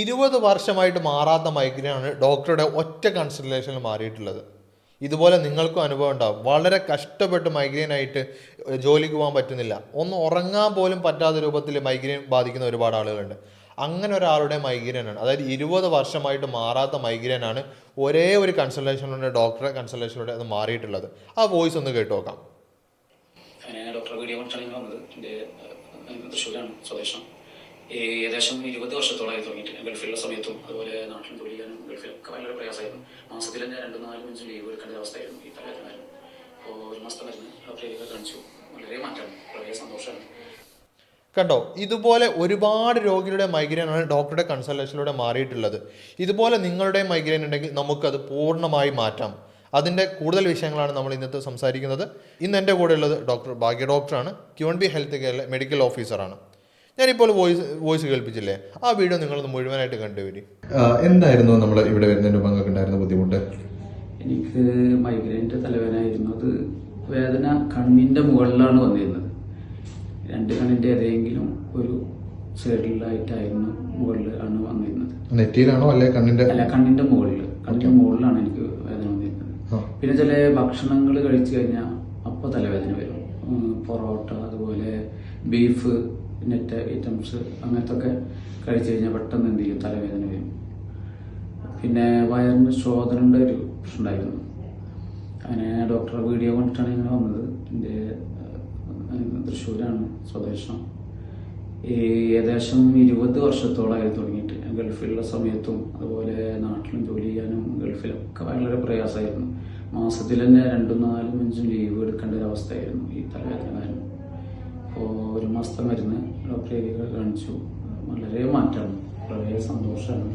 ഇരുപത് വർഷമായിട്ട് മാറാത്ത മൈഗ്രെയിനാണ് ഡോക്ടറുടെ ഒറ്റ കൺസൾട്ടേഷനിൽ മാറിയിട്ടുള്ളത്. ഇതുപോലെ നിങ്ങൾക്കും അനുഭവം ഉണ്ടാവും. വളരെ കഷ്ടപ്പെട്ട് മൈഗ്രെയിനായിട്ട് ജോലിക്ക് പോകാൻ പറ്റുന്നില്ല. ഒന്ന് ഉറങ്ങാൻ പോലും പറ്റാത്ത രൂപത്തിൽ മൈഗ്രെയിൻ ബാധിക്കുന്ന ഒരുപാട് ആളുകളുണ്ട്. അങ്ങനെ ഒരാളുടെ മൈഗ്രേനാണ് അതായത് ഇരുപത് വർഷമായിട്ട് മാറാത്ത മൈഗ്രേനാണ് ഒരേ ഒരു കൺസൾട്ടേഷനിലൂടെ ഡോക്ടറെ കൺസൾട്ടേഷനിലൂടെ അത് മാറിയിട്ടുള്ളത്. ആ വോയിസ് ഒന്ന് കേട്ട് നോക്കാം. ഞാൻ ഡോക്ടർ വീഡിയോ കൊണ്ടാണ് വന്നത് എന്റെ തൃശ്ശൂരാണ് സ്വദേശം. ഏകദേശം ഇരുപത് വർഷത്തോളമായി തുടങ്ങിയിട്ട് ഗൾഫിലുള്ള സമയത്തും അതുപോലെ നാട്ടിലും ജോലി ചെയ്യാനും ഗൾഫിലൊക്കെ ഭയങ്കര പ്രയാസമായിരുന്നു. മാസത്തിൽ തന്നെ രണ്ടും നാലും അഞ്ചും ലീവ് എടുക്കേണ്ട അവസ്ഥയായിരുന്നു ഈ തലവേദനായിരുന്നു അപ്പോൾ ഒരു മാസത്തെ മരുന്ന് ഡോക്ടറെയൊക്കെ കാണിച്ചു. വളരെ മാറ്റമാണ് വളരെ സന്തോഷമാണ്. കണ്ടോ ഇതുപോലെ ഒരുപാട് രോഗികളുടെ മൈഗ്രൈനാണ് ഡോക്ടറുടെ കൺസൾട്ടേഷനിലൂടെ മാറിയിട്ടുള്ളത്. ഇതുപോലെ നിങ്ങളുടെ മൈഗ്രെയിൻ ഉണ്ടെങ്കിൽ നമുക്കത് പൂർണമായി മാറ്റാം. അതിന്റെ കൂടുതൽ വിഷയങ്ങളാണ് നമ്മൾ ഇന്നത്തെ സംസാരിക്കുന്നത്. ഇന്ന് എന്റെ കൂടെ ഉള്ളത് ഡോക്ടർ ഭാഗ്യ ഡോക്ടറാണ് ക്യൂൺ ബി ഹെൽത്ത് കെയറിലെ മെഡിക്കൽ ഓഫീസറാണ് ഞാനിപ്പോൾ വോയിസ് വോയിസ് കേൾപ്പിച്ചില്ലേ? ആ വീഡിയോ നിങ്ങളൊന്ന് മുഴുവനായിട്ട് കണ്ടുവരി എന്തായിരുന്നു നമ്മൾ ഇവിടെ വരുന്നതിന് പങ്കൊക്കെ ഉണ്ടായിരുന്ന ബുദ്ധിമുട്ട്? എനിക്ക് മൈഗ്രൈന്റെ തലവേദനയായിരുന്നു. അത് വേദന കണ്ണിന്റെ മുകളിലാണ് വന്നിരുന്നത്. രണ്ട് കണ്ണിന്റെ ഏതെങ്കിലും ഒരു സൈഡിലായിട്ടായിരുന്നു മുകളിൽ ആണ് വന്നിരുന്നത്. നെറ്റിയിലാണോ അല്ലെ കണ്ണിന്റെ അല്ല കണ്ണിന്റെ മുകളിൽ. കണ്ണിന്റെ മുകളിലാണ് എനിക്ക് വേദന വന്നിരുന്നത്. പിന്നെ ചില ഭക്ഷണങ്ങൾ കഴിച്ചു കഴിഞ്ഞാൽ അപ്പോൾ തലവേദന വരും. പൊറോട്ട അതുപോലെ ബീഫ് നെറ്റ് ഐറ്റംസ് അങ്ങനത്തെ ഒക്കെ കഴിച്ചു കഴിഞ്ഞാൽ പെട്ടെന്ന് എന്ത് ചെയ്യും? തലവേദന വരും. പിന്നെ വയറിന് ശോധനയുടെ ഒരു പ്രശ്നമുണ്ടായിരുന്നു അങ്ങനെ ഡോക്ടറെ വീഡിയോ കണ്ടിട്ടാണ് ഇങ്ങനെ വന്നത്. എന്റെ തൃശ്ശൂരാണ് സ്വദേശം. ഈ ഏകദേശം ഇരുപത് വർഷത്തോളമായി തുടങ്ങിയിട്ട് ഗൾഫിലുള്ള സമയത്തും അതുപോലെ നാട്ടിലും ജോലി ചെയ്യാനും ഗൾഫിലൊക്കെ വളരെ പ്രയാസമായിരുന്നു. മാസത്തിൽ തന്നെ രണ്ടും നാലും അഞ്ചും ലീവ് എടുക്കേണ്ട ഒരു അവസ്ഥയായിരുന്നു ഈ തലവേദന കാരണം അപ്പോൾ ഒരു മാസത്തെ മരുന്ന് ഡോക്ടറെ കാണിച്ചു. വളരെ മാറ്റമാണ്. വളരെ സന്തോഷമാണ്.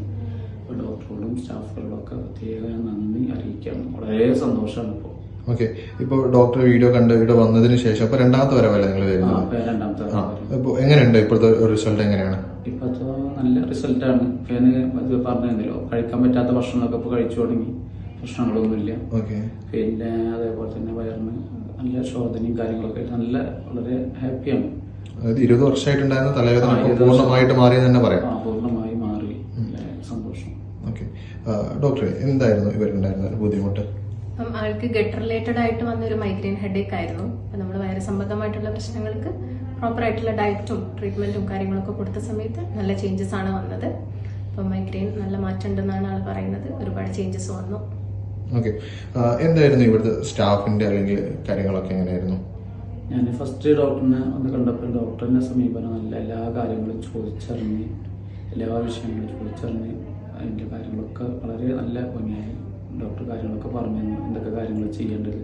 അപ്പോൾ ഡോക്ടറോടും സ്റ്റാഫുകളോടും ഒക്കെ പ്രത്യേകം നന്ദി അറിയിക്കുകയാണ്. വളരെ സന്തോഷമാണ് ഇപ്പോൾ. ഓക്കെ. ഇപ്പോൾ ഡോക്ടർ വീഡിയോ കണ്ട് ഇവിടെ വന്നതിന് ശേഷം അപ്പോൾ രണ്ടാമത്തെ വരവല്ലേ നിങ്ങൾ വരുന്നത്? ഇപ്പോൾ എങ്ങനെയുണ്ട് ഇപ്പോഴത്തെ റിസൾട്ട് എങ്ങനെയാണ്? ഇപ്പോഴത്തെ നല്ല റിസൾട്ടാണ്. ഞാൻ പറഞ്ഞല്ലോ കഴിക്കാൻ പറ്റാത്ത ഭക്ഷണമൊക്കെ ഇപ്പോൾ കഴിച്ചു തുടങ്ങി. പ്രശ്നങ്ങളൊന്നുമില്ല. ഓക്കെ. പിന്നെ അതേപോലെ തന്നെ വയറിന് നല്ല ശോധനയും കാര്യങ്ങളൊക്കെ നല്ല വളരെ ഹാപ്പിയാണ്. അതായത് ഇരുപത് വർഷമായിട്ടുണ്ടായിരുന്ന തലവേദന. പൂർണമായിട്ട് മാറിയെന്ന് തന്നെ പറയാം. പൂർണമായി മാറി. നല്ല സന്തോഷം. ഓക്കെ. ഡോക്ടറെ എന്തായിരുന്നു ഇവർക്കുണ്ടായിരുന്ന ഒരു ബുദ്ധിമുട്ട്? അപ്പം ആൾക്ക് ഗട്ട് റിലേറ്റഡ് ആയിട്ട് വന്ന ഒരു മൈഗ്രെയിൻ ഹെഡേക്ക് ആയിരുന്നു. അപ്പം നമ്മൾ വയറ് സംബന്ധമായിട്ടുള്ള പ്രശ്നങ്ങൾക്ക് പ്രോപ്പർ ആയിട്ടുള്ള ഡയറ്റും ട്രീറ്റ്മെന്റും കാര്യങ്ങളൊക്കെ കൊടുത്ത സമയത്ത് നല്ല ചേഞ്ചസ് ആണ് വന്നത്. അപ്പം മൈഗ്രെയിൻ നല്ല മാറ്റം ഉണ്ടെന്നാണ് ആൾ പറയുന്നത്. ഒരുപാട് ചേഞ്ചസ് വന്നു. ഓക്കെ എന്തായിരുന്നു ഇവിടുത്തെ സ്റ്റാഫിന്റെ അല്ലെങ്കിൽ കാര്യങ്ങളൊക്കെ എങ്ങനെയായിരുന്നു? ഞാൻ ഫസ്റ്റ് ഡോക്ടറിനെ ഒന്ന് കണ്ടപ്പോൾ ഡോക്ടറിന്റെ സമീപനം നല്ല എല്ലാ കാര്യങ്ങളും ചോദിച്ചറിഞ്ഞ് എല്ലാ വിഷയങ്ങളും ചോദിച്ചറിഞ്ഞ് അതിന്റെ കാര്യങ്ങളൊക്കെ വളരെ നല്ല ഭംഗിയായി ഡോക്ടർ കാര്യങ്ങളൊക്കെ പറഞ്ഞു എന്തൊക്കെ കാര്യങ്ങൾ ചെയ്യേണ്ടത്?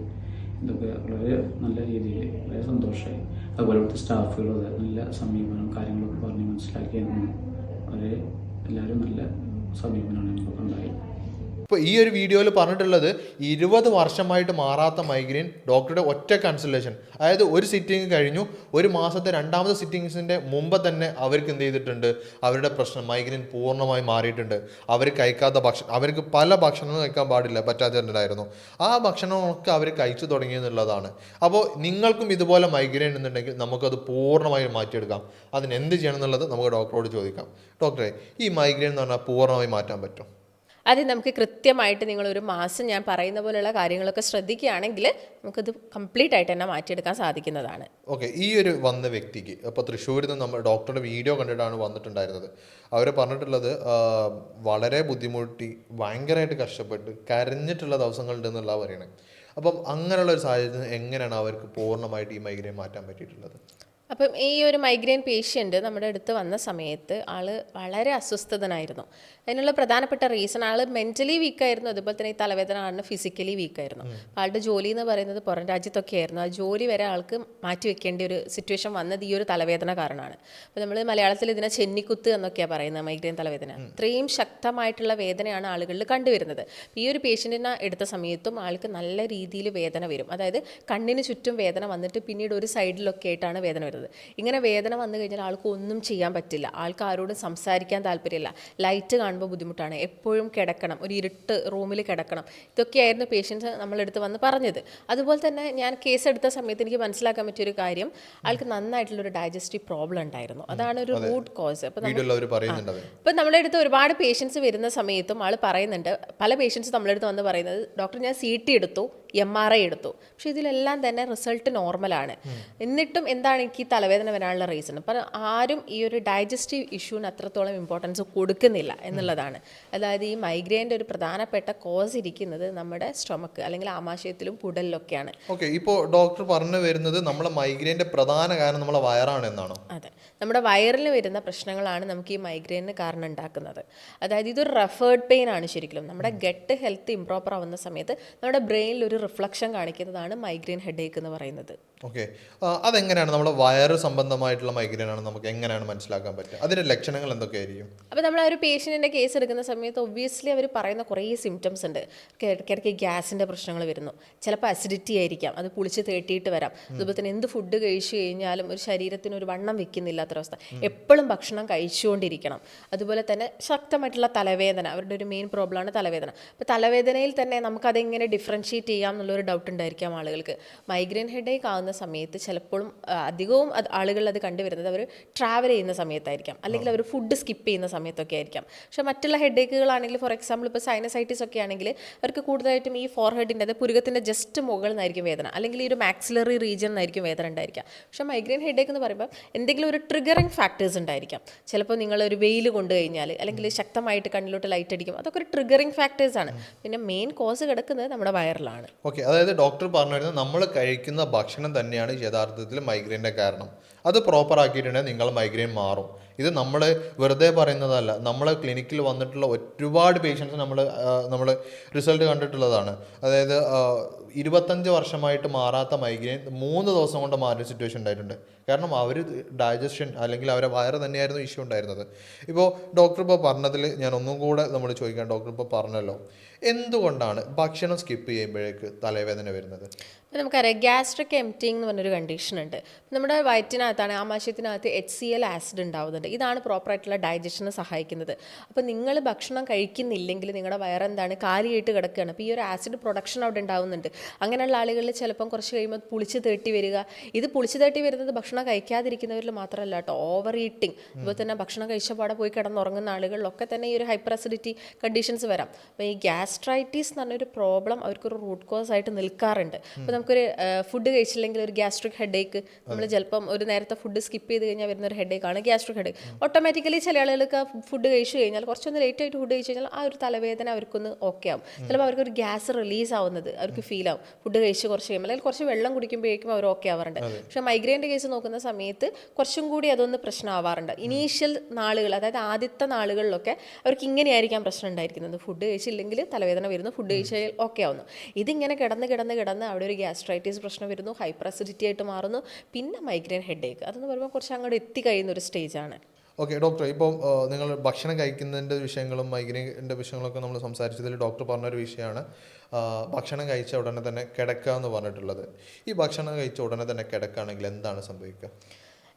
ഇതൊക്കെ വളരെ നല്ല രീതിയിൽ വളരെ സന്തോഷമായി. അതുപോലെ ഇവിടുത്തെ സ്റ്റാഫുകളും അതെ നല്ല സമീപനം കാര്യങ്ങളൊക്കെ പറഞ്ഞ് മനസ്സിലാക്കി തന്നു വളരെ എല്ലാവരും നല്ല സമീപനമാണ് ഞങ്ങൾക്ക് ഇപ്പോൾ ഈ ഒരു വീഡിയോയിൽ പറഞ്ഞിട്ടുള്ളത് ഇരുപത് വർഷമായിട്ട് മാറാത്ത മൈഗ്രെയിൻ ഡോക്ടറുടെ ഒറ്റ കൺസൾട്ടേഷൻ അതായത് ഒരു സിറ്റിംഗ് കഴിഞ്ഞു ഒരു മാസത്തെ രണ്ടാമത്തെ സിറ്റിങ്സിന്റെ മുമ്പ് തന്നെ അവർക്ക് എന്ത് ചെയ്തിട്ടുണ്ട്? അവരുടെ പ്രശ്നം മൈഗ്രെയിൻ പൂർണമായി മാറിയിട്ടുണ്ട്. അവർ കഴിക്കാത്ത ഭക്ഷണം അവർക്ക് പല ഭക്ഷണവും കഴിക്കാൻ പാടില്ല പറ്റാത്തിട്ടുണ്ടായിരുന്നു ആ ഭക്ഷണമൊക്കെ അവർ കഴിച്ചു തുടങ്ങി എന്നുള്ളതാണ്. അപ്പോൾ നിങ്ങൾക്കും ഇതുപോലെ മൈഗ്രെയിൻ എന്നുണ്ടെങ്കിൽ നമുക്കത് പൂർണമായും മാറ്റിയെടുക്കാം. അതിന് എന്ത് ചെയ്യണം എന്നുള്ളത് നമുക്ക് ഡോക്ടറോട് ചോദിക്കാം. ഡോക്ടറെ ഈ മൈഗ്രെയിൻ എന്ന് പറഞ്ഞാൽ പൂർണമായി മാറ്റാൻ പറ്റും. അത് നമുക്ക് കൃത്യമായിട്ട് നിങ്ങൾ ഒരു മാസം ഞാൻ പറയുന്ന പോലെയുള്ള കാര്യങ്ങളൊക്കെ ശ്രദ്ധിക്കുകയാണെങ്കിൽ നമുക്കത് കംപ്ലീറ്റ് ആയിട്ട് തന്നെ മാറ്റിയെടുക്കാൻ സാധിക്കുന്നതാണ്. ഓക്കെ ഈ ഒരു വന്ന വ്യക്തിക്ക് അപ്പോൾ തൃശ്ശൂരിൽ നിന്ന് നമ്മൾ ഡോക്ടറുടെ വീഡിയോ കണ്ടിട്ടാണ് വന്നിട്ടുണ്ടായിരുന്നത്. അവർ പറഞ്ഞിട്ടുള്ളത് വളരെ ബുദ്ധിമുട്ടി ഭയങ്കരമായിട്ട് കഷ്ടപ്പെട്ട് കരഞ്ഞിട്ടുള്ള ദിവസങ്ങളുണ്ടെന്നുള്ള പറയണേ അപ്പം അങ്ങനെയുള്ള ഒരു സാഹചര്യത്തിൽ എങ്ങനെയാണ് അവർക്ക് പൂർണമായിട്ട് ഈ മൈഗ്രെയിൻ മാറ്റാൻ പറ്റിയിട്ടുള്ളത്? അപ്പം ഈ ഒരു മൈഗ്രെയിൻ പേഷ്യന്റ് നമ്മുടെ അടുത്ത് വന്ന സമയത്ത് ആൾ വളരെ അസ്വസ്ഥതനായിരുന്നു. അതിനുള്ള പ്രധാനപ്പെട്ട റീസൺ ആൾ മെന്റലി വീക്കായിരുന്നു അതുപോലെ തന്നെ ഈ തലവേദന ആളിന് ഫിസിക്കലി വീക്കായിരുന്നു അപ്പോൾ ആളുടെ ജോലി എന്ന് പറയുന്നത് പുറം രാജ്യത്തൊക്കെ ആയിരുന്നു. ആ ജോലി വരെ ആൾക്ക് മാറ്റി വെക്കേണ്ട ഒരു സിറ്റുവേഷൻ വന്നത് ഈ ഒരു തലവേദന കാരണമാണ്. അപ്പോൾ നമ്മൾ മലയാളത്തിൽ ഇതിനെ ചെന്നിക്കുത്ത് എന്നൊക്കെയാണ് പറയുന്നത് മൈഗ്രെയിൻ തലവേദന. അത്രയും ശക്തമായിട്ടുള്ള വേദനയാണ് ആളുകളിൽ കണ്ടുവരുന്നത്. ഈ ഒരു പേഷ്യന്റിനെ എടുത്ത സമയത്തും ആൾക്ക് നല്ല രീതിയിൽ വേദന വരും. അതായത് കണ്ണിന് ചുറ്റും വേദന വന്നിട്ട് പിന്നീട് ഒരു സൈഡിലൊക്കെ ആയിട്ടാണ് വേദന വരുന്നത്. വരുന്നത് ഇങ്ങനെ വേദന വന്നു കഴിഞ്ഞാൽ ആൾക്ക് ഒന്നും ചെയ്യാൻ പറ്റില്ല. ആൾക്ക് ആരോടും സംസാരിക്കാൻ താല്പര്യമില്ല. ലൈറ്റ് കാണുമ്പോൾ ബുദ്ധിമുട്ടാണ്. എപ്പോഴും കിടക്കണം. ഒരു ഇരുട്ട് റൂമിൽ കിടക്കണം. ഇതൊക്കെയായിരുന്നു പേഷ്യൻസ് നമ്മളെടുത്ത് വന്ന് പറഞ്ഞത്. അതുപോലെ തന്നെ ഞാൻ കേസ് എടുത്ത സമയത്ത് എനിക്ക് മനസ്സിലാക്കാൻ പറ്റിയൊരു കാര്യം. ആൾക്ക് നന്നായിട്ടുള്ളൊരു ഡൈജസ്റ്റീവ് പ്രോബ്ലം ഉണ്ടായിരുന്നു. അതാണ് ഒരു റൂട്ട് കോസ് അപ്പം നമ്മുടെ അടുത്ത് ഒരുപാട് പേഷ്യൻസ് വരുന്ന സമയത്തും ആൾ പറയുന്നുണ്ട്. പല പേഷ്യൻസ് നമ്മളെടുത്ത് വന്ന് പറയുന്നത് ഡോക്ടർ ഞാൻ സി ടി എടുത്തു. എം ആർ ഐ എടുത്തു. പക്ഷേ ഇതിലെല്ലാം തന്നെ റിസൾട്ട് നോർമലാണ് എന്നിട്ടും എന്താണ് എനിക്ക് ഈ തലവേദന വരാനുള്ള റീസൺ അപ്പം ആരും ഈ ഒരു ഡൈജസ്റ്റീവ് ഇഷ്യൂവിന് അത്രത്തോളം ഇമ്പോർട്ടൻസ് കൊടുക്കുന്നില്ല എന്നുള്ളതാണ്. അതായത് ഈ മൈഗ്രെയിന്റെ ഒരു പ്രധാനപ്പെട്ട കോസ് ഇരിക്കുന്നത് നമ്മുടെ സ്റ്റൊമക്ക് അല്ലെങ്കിൽ ആമാശയത്തിലും പുടലിലൊക്കെയാണ് ഓക്കെ ഇപ്പോൾ ഡോക്ടർ പറഞ്ഞു വരുന്നത് നമ്മളെ മൈഗ്രെയിന്റെ പ്രധാന കാരണം നമ്മളെ വയറാണ് എന്നാണോ? അതെ. നമ്മുടെ വയറിൽ വരുന്ന പ്രശ്നങ്ങളാണ് നമുക്ക് ഈ മൈഗ്രെയിന് കാരണം ഉണ്ടാക്കുന്നത്. അതായത് ഇതൊരു റെഫേർഡ് പെയിൻ ആണ് ശരിക്കും. നമ്മുടെ ഗട്ട് ഹെൽത്ത് ഇംപ്രോപ്പർ ആവുന്ന സമയത്ത് നമ്മുടെ ബ്രെയിനിൽ ഒരു റിഫ്ലക്ഷൻ കാണിക്കുന്നതാണ് മൈഗ്രെയിൻ ഹെഡേക്ക് എന്ന് പറയുന്നത്. ഓക്കെ അതെങ്ങനെയാണ് നമ്മുടെ വയറ് സംബന്ധമായിട്ടുള്ള മൈഗ്രെയിൻ ആണ് നമുക്ക് എങ്ങനെയാണ് മനസ്സിലാക്കാൻ പറ്റുക? അതിന്റെ ലക്ഷണങ്ങൾ എന്തൊക്കെയായിരിക്കും? അപ്പോൾ നമ്മൾ ആ ഒരു പേഷ്യന്റിന്റെ കേസ് എടുക്കുന്ന സമയത്ത് ഒബ്വിയസ്ലി അവർ പറയുന്ന കുറേ സിംറ്റംസ് ഉണ്ട്. ഇടയ്ക്കിടയ്ക്ക് ഗ്യാസിന്റെ പ്രശ്നങ്ങൾ വരുന്നു. ചിലപ്പോൾ അസിഡിറ്റി ആയിരിക്കാം. അത് പുളിച്ച് തേട്ടിയിട്ട് വരാം. അതുപോലെ തന്നെ എന്ത് ഫുഡ് കഴിച്ചു കഴിഞ്ഞാലും ഒരു ശരീരത്തിന് ഒരു വണ്ണം വെക്കുന്നില്ലാത്തൊരവസ്ഥ എപ്പോഴും ഭക്ഷണം കഴിച്ചുകൊണ്ടിരിക്കണം. അതുപോലെ തന്നെ ശക്തമായിട്ടുള്ള തലവേദന. അവരുടെ ഒരു മെയിൻ പ്രോബ്ലം ആണ് തലവേദന. അപ്പോൾ തലവേദനയിൽ തന്നെ നമുക്ക് നമുക്കതെങ്ങനെ ഡിഫറൻഷ്യേറ്റ് ചെയ്യാം എന്നുള്ളൊരു ഡൗട്ട് ഉണ്ടായിരിക്കാം ആളുകൾക്ക്. മൈഗ്രെയിൻ ഹെഡേക്ക് ആവുന്ന സമയത്ത് ചിലപ്പോഴും അധികവും അത് ആളുകൾ അത് കണ്ടുവരുന്നത് അവർ ട്രാവൽ ചെയ്യുന്ന സമയത്തായിരിക്കാം. അല്ലെങ്കിൽ അവർ ഫുഡ് സ്കിപ്പ് ചെയ്യുന്ന സമയത്തൊക്കെ ആയിരിക്കാം. പക്ഷേ മറ്റുള്ള ഹെഡേക്കുകളാണെങ്കിൽ ഫോർ എക്സാമ്പിൾ ഇപ്പോൾ സൈനസൈറ്റിസ് ഒക്കെ ആണെങ്കിൽ അവർക്ക് കൂടുതലായിട്ടും ഈ ഫോർ ഹെഡിന്റെ അത് പുരുകത്തിന്റെ ജസ്റ്റ് മുകളിൽ നിന്നായിരിക്കും വേദന. അല്ലെങ്കിൽ ഈ ഒരു മാക്സിലറി റീജിയൻ നിന്നായിരിക്കും വേദന ഉണ്ടായിരിക്കാം പക്ഷേ മൈഗ്രെയിൻ ഹെഡേക്ക് എന്ന് പറയുമ്പോൾ എന്തെങ്കിലും ഒരു ട്രിഗറിങ് ഫാക്ടേഴ്സ് ഉണ്ടായിരിക്കാം. ചിലപ്പോൾ നിങ്ങൾ ഒരു വെയിൽ കൊണ്ടു കഴിഞ്ഞാൽ അല്ലെങ്കിൽ ശക്തമായിട്ട് കണ്ണിലോട്ട് ലൈറ്റ് അടിക്കും അതൊക്കെ ഒരു ട്രിഗറിങ് ഫാക്ടേഴ്സ് ആണ്. പിന്നെ മെയിൻ കോസ് കിടക്കുന്നത് നമ്മുടെ വയറിലാണ്. ഓക്കെ അതായത് ഡോക്ടർ പറഞ്ഞു നമ്മൾ കഴിക്കുന്ന ഭക്ഷണം തന്നെയാണ് യഥാർത്ഥത്തിൽ മൈഗ്രെയിന്റെ കാരണം. അത് പ്രോപ്പർ ആക്കിയിട്ടുണ്ടെങ്കിൽ നിങ്ങൾ മൈഗ്രെയിൻ മാറും. ഇത് നമ്മൾ വെറുതെ പറയുന്നതല്ല. നമ്മൾ ക്ലിനിക്കിൽ വന്നിട്ടുള്ള ഒരുപാട് പേഷ്യൻസ് നമ്മൾ നമ്മൾ റിസൾട്ട് കണ്ടിട്ടുള്ളതാണ്. അതായത് ഇരുപത്തഞ്ച് വർഷമായിട്ട് മാറാത്ത മൈഗ്രെയിൻ മൂന്ന് ദിവസം കൊണ്ട് മാറിയ സിറ്റുവേഷൻ ഉണ്ടായിട്ടുണ്ട്. കാരണം അവർ ഡൈജഷൻ അല്ലെങ്കിൽ അവരെ വയറ് തന്നെയായിരുന്നു ഇഷ്യൂ ഉണ്ടായിരുന്നത്. ഇപ്പോൾ ഡോക്ടർ ഇപ്പോൾ പറഞ്ഞതിൽ ഞാൻ ഒന്നും കൂടെ നമ്മൾ ചോദിക്കാം. ഡോക്ടർ ഇപ്പോൾ പറഞ്ഞല്ലോ. എന്തുകൊണ്ടാണ് ഭക്ഷണം സ്കിപ്പ് ചെയ്യുമ്പോഴേക്ക് തലവേദന വരുന്നത്? ഇപ്പം നമുക്കറിയാം ഗ്യാസ്ട്രിക് എംറ്റിങ് എന്ന് പറഞ്ഞൊരു കണ്ടീഷൻ ഉണ്ട്. നമ്മുടെ വയറ്റിനകത്താണ് ആമാശയത്തിനകത്ത് എച്ച് സി എൽ ആസിഡ് ഉണ്ടാവുന്നുണ്ട്. ഇതാണ് പ്രോപ്പറായിട്ടുള്ള ഡൈജഷനെ സഹായിക്കുന്നത്. അപ്പോൾ നിങ്ങൾ ഭക്ഷണം കഴിക്കുന്നില്ലെങ്കിൽ നിങ്ങളുടെ വയറെന്താണ് കാലിയായിട്ട് കിടക്കുകയാണ്. അപ്പോൾ ഈ ഒരു ആസിഡ് പ്രൊഡക്ഷൻ അവിടെ ഉണ്ടാവുന്നുണ്ട്. അങ്ങനെയുള്ള ആളുകളിൽ ചിലപ്പം കുറച്ച് കഴിയുമ്പോൾ പുളിച്ച് തേട്ടി വരിക. ഇത് പുളിച്ച് തേട്ടി വരുന്നത് ഭക്ഷണം കഴിക്കാതിരിക്കുന്നവരിൽ മാത്രമല്ല കേട്ടോ. ഓവർ ഈറ്റിംഗ് അതുപോലെ തന്നെ ഭക്ഷണം കഴിച്ച പാടെ പോയി കിടന്നുറങ്ങുന്ന ആളുകളിലൊക്കെ തന്നെ ഈ ഒരു ഹൈപ്പർ അസിഡിറ്റി കണ്ടീഷൻസ് വരാം. അപ്പോൾ ഈ ഗ്യാസ്ട്രൈറ്റീസ് എന്ന് പറഞ്ഞൊരു പ്രോബ്ലം അവർക്കൊരു റൂട്ട് കോസ് ആയിട്ട് നിൽക്കാറുണ്ട്. അപ്പോൾ നമുക്കൊരു ഫുഡ് കഴിച്ചില്ലെങ്കിൽ ഒരു ഗ്യാസ്ട്രിക് ഹെഡേക്ക് നമ്മൾ ചിലപ്പം ഒരു നേരത്തെ ഫുഡ് സ്കിപ്പ് ചെയ്ത് കഴിഞ്ഞാൽ വരുന്ന ഒരു ഹെഡേക്കാണ് ഗ്യാസ്ട്രിക് ഹെഡേക്ക്. ഓട്ടോമാറ്റിക്കലി ചില ആളുകൾക്ക് ഫുഡ് കഴിച്ചു കഴിഞ്ഞാൽ കുറച്ചൊന്ന് ലേറ്റ് ആയിട്ട് ഫുഡ് കഴിച്ചു കഴിഞ്ഞാൽ ആ ഒരു തലവേദന അവർക്കൊന്ന് ഓക്കെ ആവും. ചിലപ്പോൾ അവർക്കൊരു ഗ്യാസ് റിലീസ് ആവുന്നത് അവർക്ക് ഫീൽ ആവും. ഫുഡ് കഴിച്ച് കുറച്ച് കഴിയുമ്പോൾ അല്ലെങ്കിൽ കുറച്ച് വെള്ളം കുടിക്കുമ്പോഴേക്കും അവർ ഓക്കെ ആവാറുണ്ട്. പക്ഷേ മൈഗ്രെയിന്റെ കേസ് നോക്കുന്ന സമയത്ത് കുറച്ചും കൂടി അതൊന്ന് പ്രശ്നമാവാറുണ്ട്. ഇനീഷ്യൽ നാളുകൾ അതായത് ആദ്യത്തെ നാളുകളിലൊക്കെ അവർക്ക് ഇങ്ങനെയായിരിക്കാം പ്രശ്നം ഉണ്ടായിരിക്കുന്നത്. ഫുഡ് കഴിച്ചില്ലെങ്കിൽ തലവേദന വരുന്നു ഫുഡ് കഴിച്ചാൽ ഓക്കെ ആവുന്നു. ഇതിങ്ങനെ കിടന്ന് കിടന്ന് കിടന്ന് അവിടെ ഒരു ഗ്യാസ്ട്രൈറ്റിസ് പ്രശ്നം വരുന്നു ഹൈപ്പർ അസിഡിറ്റി ആയിട്ട് മാറുന്നു പിന്നെ മൈഗ്രെയിൻ ഹെഡേക്ക് അതെന്ന് പറയുമ്പോൾ കുറച്ച് അങ്ങോട്ട് എത്തിക്കഴിയുന്ന ഒരു സ്റ്റേജാണ് ഓക്കെ ഡോക്ടർ ഇപ്പോൾ നിങ്ങൾ ഭക്ഷണം കഴിക്കുന്നതിന്റെ വിഷയങ്ങളും മൈഗ്രെയിന്റെ വിഷയങ്ങളൊക്കെ നമ്മൾ സംസാരിച്ചതിൽ ഡോക്ടർ പറഞ്ഞൊരു വിഷയമാണ് ഭക്ഷണം കഴിച്ച ഉടനെ തന്നെ കിടക്കുക എന്ന് പറഞ്ഞിട്ടുള്ളത്. ഈ ഭക്ഷണം കഴിച്ച ഉടനെ തന്നെ കിടക്കുകയാണെങ്കിൽ എന്താണ് സംഭവിക്കുക?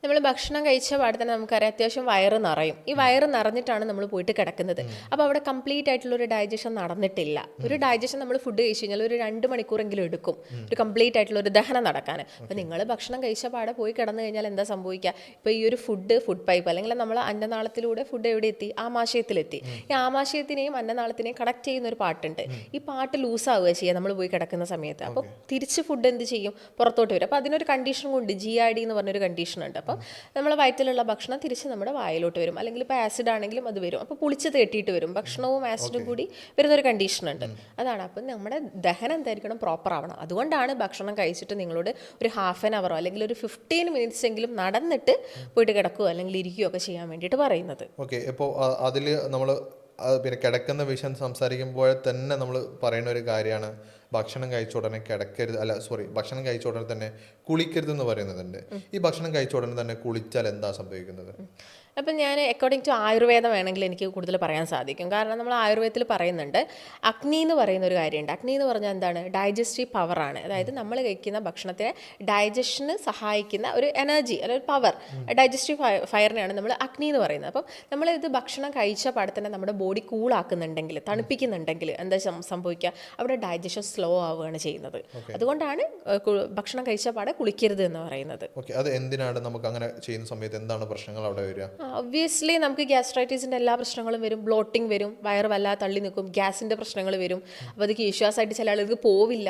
നമ്മൾ ഭക്ഷണം കഴിച്ച പാടെ തന്നെ നമുക്കറിയാം അത്യാവശ്യം വയറ് നിറയും. ഈ വയറ് നിറഞ്ഞിട്ടാണ് നമ്മൾ പോയിട്ട് കിടക്കുന്നത്. അപ്പോൾ അവിടെ കംപ്ലീറ്റ് ആയിട്ടുള്ള ഒരു ഡൈജഷൻ നടന്നിട്ടില്ല. ഒരു ഡൈജഷൻ നമ്മൾ ഫുഡ് കഴിച്ചു കഴിഞ്ഞാൽ ഒരു രണ്ട് മണിക്കൂറെങ്കിലും എടുക്കും. ഒരു കംപ്ലീറ്റ് ആയിട്ടുള്ള ഒരു ദഹനം നടക്കാൻ അപ്പോൾ നിങ്ങൾ ഭക്ഷണം കഴിച്ച പാടെ പോയി കിടന്നു കഴിഞ്ഞാൽ എന്താ സംഭവിക്കുക? ഇപ്പോൾ ഈ ഒരു ഫുഡ് ഫുഡ് പൈപ്പ് അല്ലെങ്കിൽ നമ്മൾ അന്നനാളത്തിലൂടെ ഫുഡ് എവിടെ എത്തി? ആമാശയത്തിലെത്തി. ഈ ആമാശയത്തിനെയും അന്നനാളത്തിനെയും കണക്ട് ചെയ്യുന്ന ഒരു പാട്ടുണ്ട്. ഈ പാട്ട് ലൂസാവുക ചെയ്യുക നമ്മൾ പോയി കിടക്കുന്ന സമയത്ത്. അപ്പോൾ തിരിച്ച് ഫുഡ് എന്ത് ചെയ്യും? പുറത്തോട്ട് വരും. അപ്പോൾ അതിനൊരു കണ്ടീഷൻ കൊണ്ട് ജി ഐ ഡി എന്ന് പറഞ്ഞൊരു കണ്ടീഷൻ ഉണ്ട്. അപ്പോൾ നമ്മൾ വയറ്റിലുള്ള ഭക്ഷണം തിരിച്ച് നമ്മുടെ വായിലോട്ട് വരും. അല്ലെങ്കിൽ ഇപ്പോൾ ആസിഡ് ആണെങ്കിലും അത് വരും. അപ്പോൾ പുളിച്ച് തേട്ടിയിട്ട് വരും. ഭക്ഷണവും ആസിഡും കൂടി വരുന്ന ഒരു കണ്ടീഷൻ ഉണ്ട് അതാണ്. അപ്പം നമ്മുടെ ദഹനം എന്തായിരിക്കണം? പ്രോപ്പർ ആവണം. അതുകൊണ്ടാണ് ഭക്ഷണം കഴിച്ചിട്ട് നിങ്ങളോട് ഒരു ഹാഫ് ആൻ അവറോ അല്ലെങ്കിൽ ഒരു ഫിഫ്റ്റീൻ മിനിറ്റ്സ് എങ്കിലും നടന്നിട്ട് പോയിട്ട് കിടക്കുക അല്ലെങ്കിൽ ഇരിക്കുകയോ ഒക്കെ ചെയ്യാൻ വേണ്ടിയിട്ട് പറയുന്നത്. ഓക്കെ ഇപ്പോൾ അതിൽ നമ്മൾ പിന്നെ കിടക്കുന്ന വിഷയം സംസാരിക്കുമ്പോൾ തന്നെ നമ്മൾ പറയുന്ന ഒരു കാര്യമാണ്. ഭക്ഷണം കഴിച്ച ഉടനെ കിടക്കരുത്. അല്ല സോറി ഭക്ഷണം കഴിച്ച ഉടനെ തന്നെ കുളിക്കരുത് എന്ന് പറയുന്നുണ്ട് ഈ ഭക്ഷണം കഴിച്ച ഉടനെ തന്നെ കുളിച്ചാൽ എന്താ സംഭവിക്കുന്നത്? അപ്പം ഞാൻ അക്കോർഡിംഗ് ടു ആയുർവേദം വേണമെങ്കിൽ എനിക്ക് കൂടുതൽ പറയാൻ സാധിക്കും. കാരണം നമ്മൾ ആയുർവേദത്തിൽ പറയുന്നുണ്ട് അഗ്നി എന്ന് പറയുന്ന ഒരു കാര്യമുണ്ട്. അഗ്നി എന്ന് പറഞ്ഞാൽ എന്താണ്? ഡൈജസ്റ്റീവ് പവറാണ് അതായത് നമ്മൾ കഴിക്കുന്ന ഭക്ഷണത്തിനെ ഡൈജഷന് സഹായിക്കുന്ന ഒരു എനർജി അല്ലെങ്കിൽ പവർ ഡൈജസ്റ്റീവ് ഫയറിനെയാണ് നമ്മൾ അഗ്നി എന്ന് പറയുന്നത്. അപ്പം നമ്മൾ ഇത് ഭക്ഷണം കഴിച്ച പാടെ തന്നെ നമ്മുടെ ബോഡി കൂളാക്കുന്നുണ്ടെങ്കിൽ തണുപ്പിക്കുന്നുണ്ടെങ്കിൽ എന്താ സംഭവിക്കുക? അവിടെ ഡൈജഷൻ സ്ലോ ആവുകയാണ് ചെയ്യുന്നത്. അതുകൊണ്ടാണ് ഭക്ഷണം കഴിച്ച പാടെ കുളിക്കരുത് എന്ന് പറയുന്നത്. ഓക്കെ. അത് എന്തിനാണ് നമുക്ക് അങ്ങനെ ചെയ്യുന്ന സമയത്ത് എന്താണ് പ്രശ്നങ്ങൾ അവിടെ വരിക? ഒബ്വിയസ്ലി നമുക്ക് ഗ്യാസ്ട്രൈറ്റീസിന്റെ എല്ലാ പ്രശ്നങ്ങളും വരും ബ്ലോട്ടിംഗ് വരും വയറ് വല്ലാതെ തള്ളി നിൽക്കും ഗ്യാസിന്റെ പ്രശ്നങ്ങൾ വരും. അപ്പോൾ അത് കീശ്വാസായിട്ട് ചില ആളുകൾക്ക് പോവില്ല.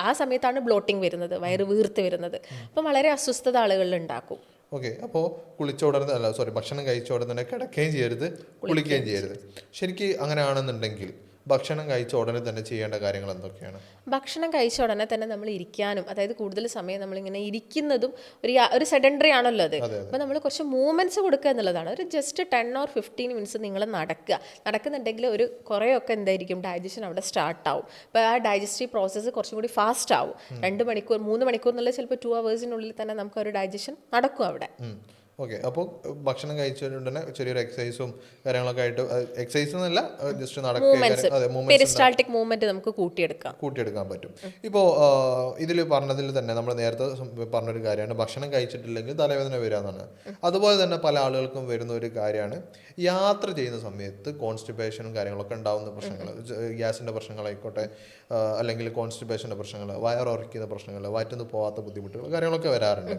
ആ സമയത്താണ് ബ്ലോട്ടിംഗ് വരുന്നത് വയറ് വീർത്ത് വരുന്നത്. അപ്പം വളരെ അസ്വസ്ഥത ആളുകളിൽ ഉണ്ടാക്കും. ഓക്കെ അപ്പോൾ കുളിച്ച ഉടനെ അല്ല സോറി ഭക്ഷണം കഴിച്ച ഉടനെ തന്നെ കിടക്കുകയും ചെയ്യരുത് കുളിക്കുകയും ചെയ്യരുത്. ശരിക്കും അങ്ങനെയാണെന്നുണ്ടെങ്കിൽ ഭക്ഷണം കഴിച്ച ഉടനെ തന്നെ ചെയ്യേണ്ട കാര്യങ്ങൾ എന്തൊക്കെയാണ്? ഭക്ഷണം കഴിച്ച ഉടനെ തന്നെ നമ്മൾ ഇരിക്കാനും അതായത് കൂടുതൽ സമയം നമ്മളിങ്ങനെ ഇരിക്കുന്നതും ഒരു ഒരു സെഡൻഡറി ആണല്ലോ അത്. അപ്പോൾ നമ്മൾ കുറച്ച് മൂവ്മെന്റ്സ് കൊടുക്കുക എന്നുള്ളതാണ്. ഒരു just ten or fifteen minutes നിങ്ങൾ നടക്കുക. നടക്കുന്നുണ്ടെങ്കിൽ ഒരു കുറേയൊക്കെ എന്തായിരിക്കും? ഡൈജഷൻ അവിടെ സ്റ്റാർട്ട് ആവും. അപ്പോൾ ആ ഡൈജസ്റ്റീവ് പ്രോസസ്സ് കുറച്ചും കൂടി ഫാസ്റ്റ് ആവും. രണ്ട് മണിക്കൂർ മൂന്ന് മണിക്കൂർ എന്നുള്ളത് ചിലപ്പോൾ ടു അവേഴ്സിനുള്ളിൽ തന്നെ നമുക്ക് ഒരു ഡൈജഷൻ നടക്കും അവിടെ. ഓക്കെ. അപ്പോൾ ഭക്ഷണം കഴിച്ചുകൊണ്ട് തന്നെ ചെറിയൊരു എക്സസൈസും കാര്യങ്ങളൊക്കെ ആയിട്ട് എക്സസൈസ് എന്നല്ല ജസ്റ്റ് നടക്കുക മൂവ്മെന്റ് നമുക്ക് കൂട്ടിയെടുക്കാം. കൂട്ടിയെടുക്കാൻ പറ്റും. ഇപ്പോൾ ഇതിൽ പറഞ്ഞതിൽ തന്നെ നമ്മൾ നേരത്തെ പറഞ്ഞൊരു കാര്യമാണ്. ഭക്ഷണം കഴിച്ചിട്ടില്ലെങ്കിൽ തലവേദന വരിക എന്നാണ് അതുപോലെ തന്നെ പല ആളുകൾക്കും വരുന്ന ഒരു കാര്യമാണ്. യാത്ര ചെയ്യുന്ന സമയത്ത് കോൺസ്റ്റിപ്പേഷനും കാര്യങ്ങളൊക്കെ ഉണ്ടാവുന്ന പ്രശ്നങ്ങൾ ഗ്യാസിന്റെ പ്രശ്നങ്ങളായിക്കോട്ടെ അല്ലെങ്കിൽ കോൺസ്റ്റിപ്പേഷന്റെ പ്രശ്നങ്ങൾ വയറുറക്കുന്ന പ്രശ്നങ്ങൾ വയറ്റുന്ന് പോകാത്ത ബുദ്ധിമുട്ടുകൾ കാര്യങ്ങളൊക്കെ വരാറുണ്ട്.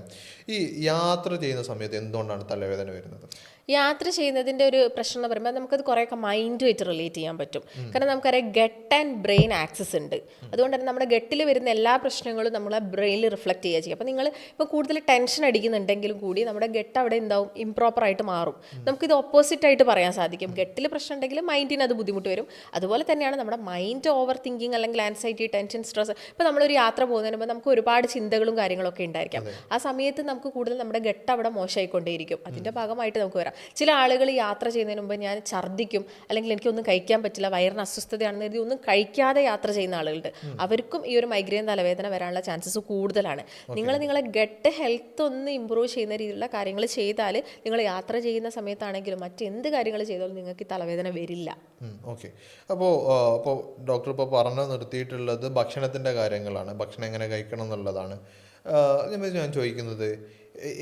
ഈ യാത്ര ചെയ്യുന്ന സമയത്ത് എന്തുകൊണ്ടാണ് തലവേദന വരുന്നത്? യാത്ര ചെയ്യുന്നതിന്റെ ഒരു പ്രശ്നം എന്ന് പറയുമ്പോൾ നമുക്കത് കുറേയൊക്കെ മൈൻഡുമായിട്ട് റിലേറ്റ് ചെയ്യാൻ പറ്റും. കാരണം നമുക്കറിയാം ഗട്ട് ആൻഡ് ബ്രെയിൻ ആക്സസ് ഉണ്ട്. അതുകൊണ്ട് തന്നെ നമ്മുടെ ഗട്ടിൽ വരുന്ന എല്ലാ പ്രശ്നങ്ങളും നമ്മളെ ബ്രെയിനിൽ റിഫ്ലക്റ്റ് ചെയ്യുക. ചെയ്യും അപ്പോൾ നിങ്ങൾ ഇപ്പോൾ കൂടുതൽ ടെൻഷൻ അടിക്കുന്നുണ്ടെങ്കിലും കൂടി നമ്മുടെ ഗട്ട് അവിടെ എന്താവും? ഇംപ്രോപ്പർ ആയിട്ട് മാറും. നമുക്കിത് ഓപ്പോസിറ്റ് ആയിട്ട് പറയാൻ സാധിക്കും. ഗട്ടിൽ പ്രശ്നം ഉണ്ടെങ്കിൽ മൈൻഡിന് അത് ബുദ്ധിമുട്ട് വരും. അതുപോലെ തന്നെയാണ് നമ്മുടെ മൈൻഡ് ഓവർ തിങ്കിങ് അല്ലെങ്കിൽ ആൻസൈറ്റി ടെൻഷൻ സ്ട്രെസ് ഇപ്പോൾ നമ്മളൊരു യാത്ര പോകുന്നതിന് മുമ്പ് നമുക്ക് ഒരുപാട് ചിന്തകളും കാര്യങ്ങളൊക്കെ ഉണ്ടായിരിക്കാം. ആ സമയത്ത് നമുക്ക് കൂടുതൽ നമ്മുടെ ഗട്ട് അവിടെ മോശമായിക്കൊണ്ടേയിരിക്കും. അതിന്റെ ഭാഗമായിട്ട് നമുക്ക് വരാം. ചില ആളുകൾ യാത്ര ചെയ്യുന്നതിന് മുമ്പ് ഞാൻ ഛർദ്ദിക്കും അല്ലെങ്കിൽ എനിക്കൊന്നും കഴിക്കാൻ പറ്റില്ല വയറിന് അസ്വസ്ഥതയാണെന്ന് കരുതി ഒന്നും കഴിക്കാതെ യാത്ര ചെയ്യുന്ന ആളുകളുണ്ട്. അവർക്കും ഈ ഒരു മൈഗ്രെയിൻ തലവേദന വരാനുള്ള ചാൻസസ് കൂടുതലാണ്. നിങ്ങൾ നിങ്ങളെ ഗട്ട് ഹെൽത്ത് ഒന്ന് ഇമ്പ്രൂവ് ചെയ്യുന്ന രീതിയിലുള്ള കാര്യങ്ങൾ ചെയ്താൽ നിങ്ങൾ യാത്ര ചെയ്യുന്ന സമയത്താണെങ്കിലും മറ്റെന്ത് കാര്യങ്ങൾ ചെയ്താലും നിങ്ങൾക്ക് ഈ തലവേദന വരില്ല. ഓക്കെ അപ്പോൾ അപ്പോൾ ഡോക്ടർ ഇപ്പോൾ പറഞ്ഞു നിർത്തിയിട്ടുള്ളത് ഭക്ഷണത്തിന്റെ കാര്യങ്ങളാണ്. ഭക്ഷണം എങ്ങനെ കഴിക്കണം എന്നുള്ളതാണ്. ഞാൻ ചോദിക്കുന്നത്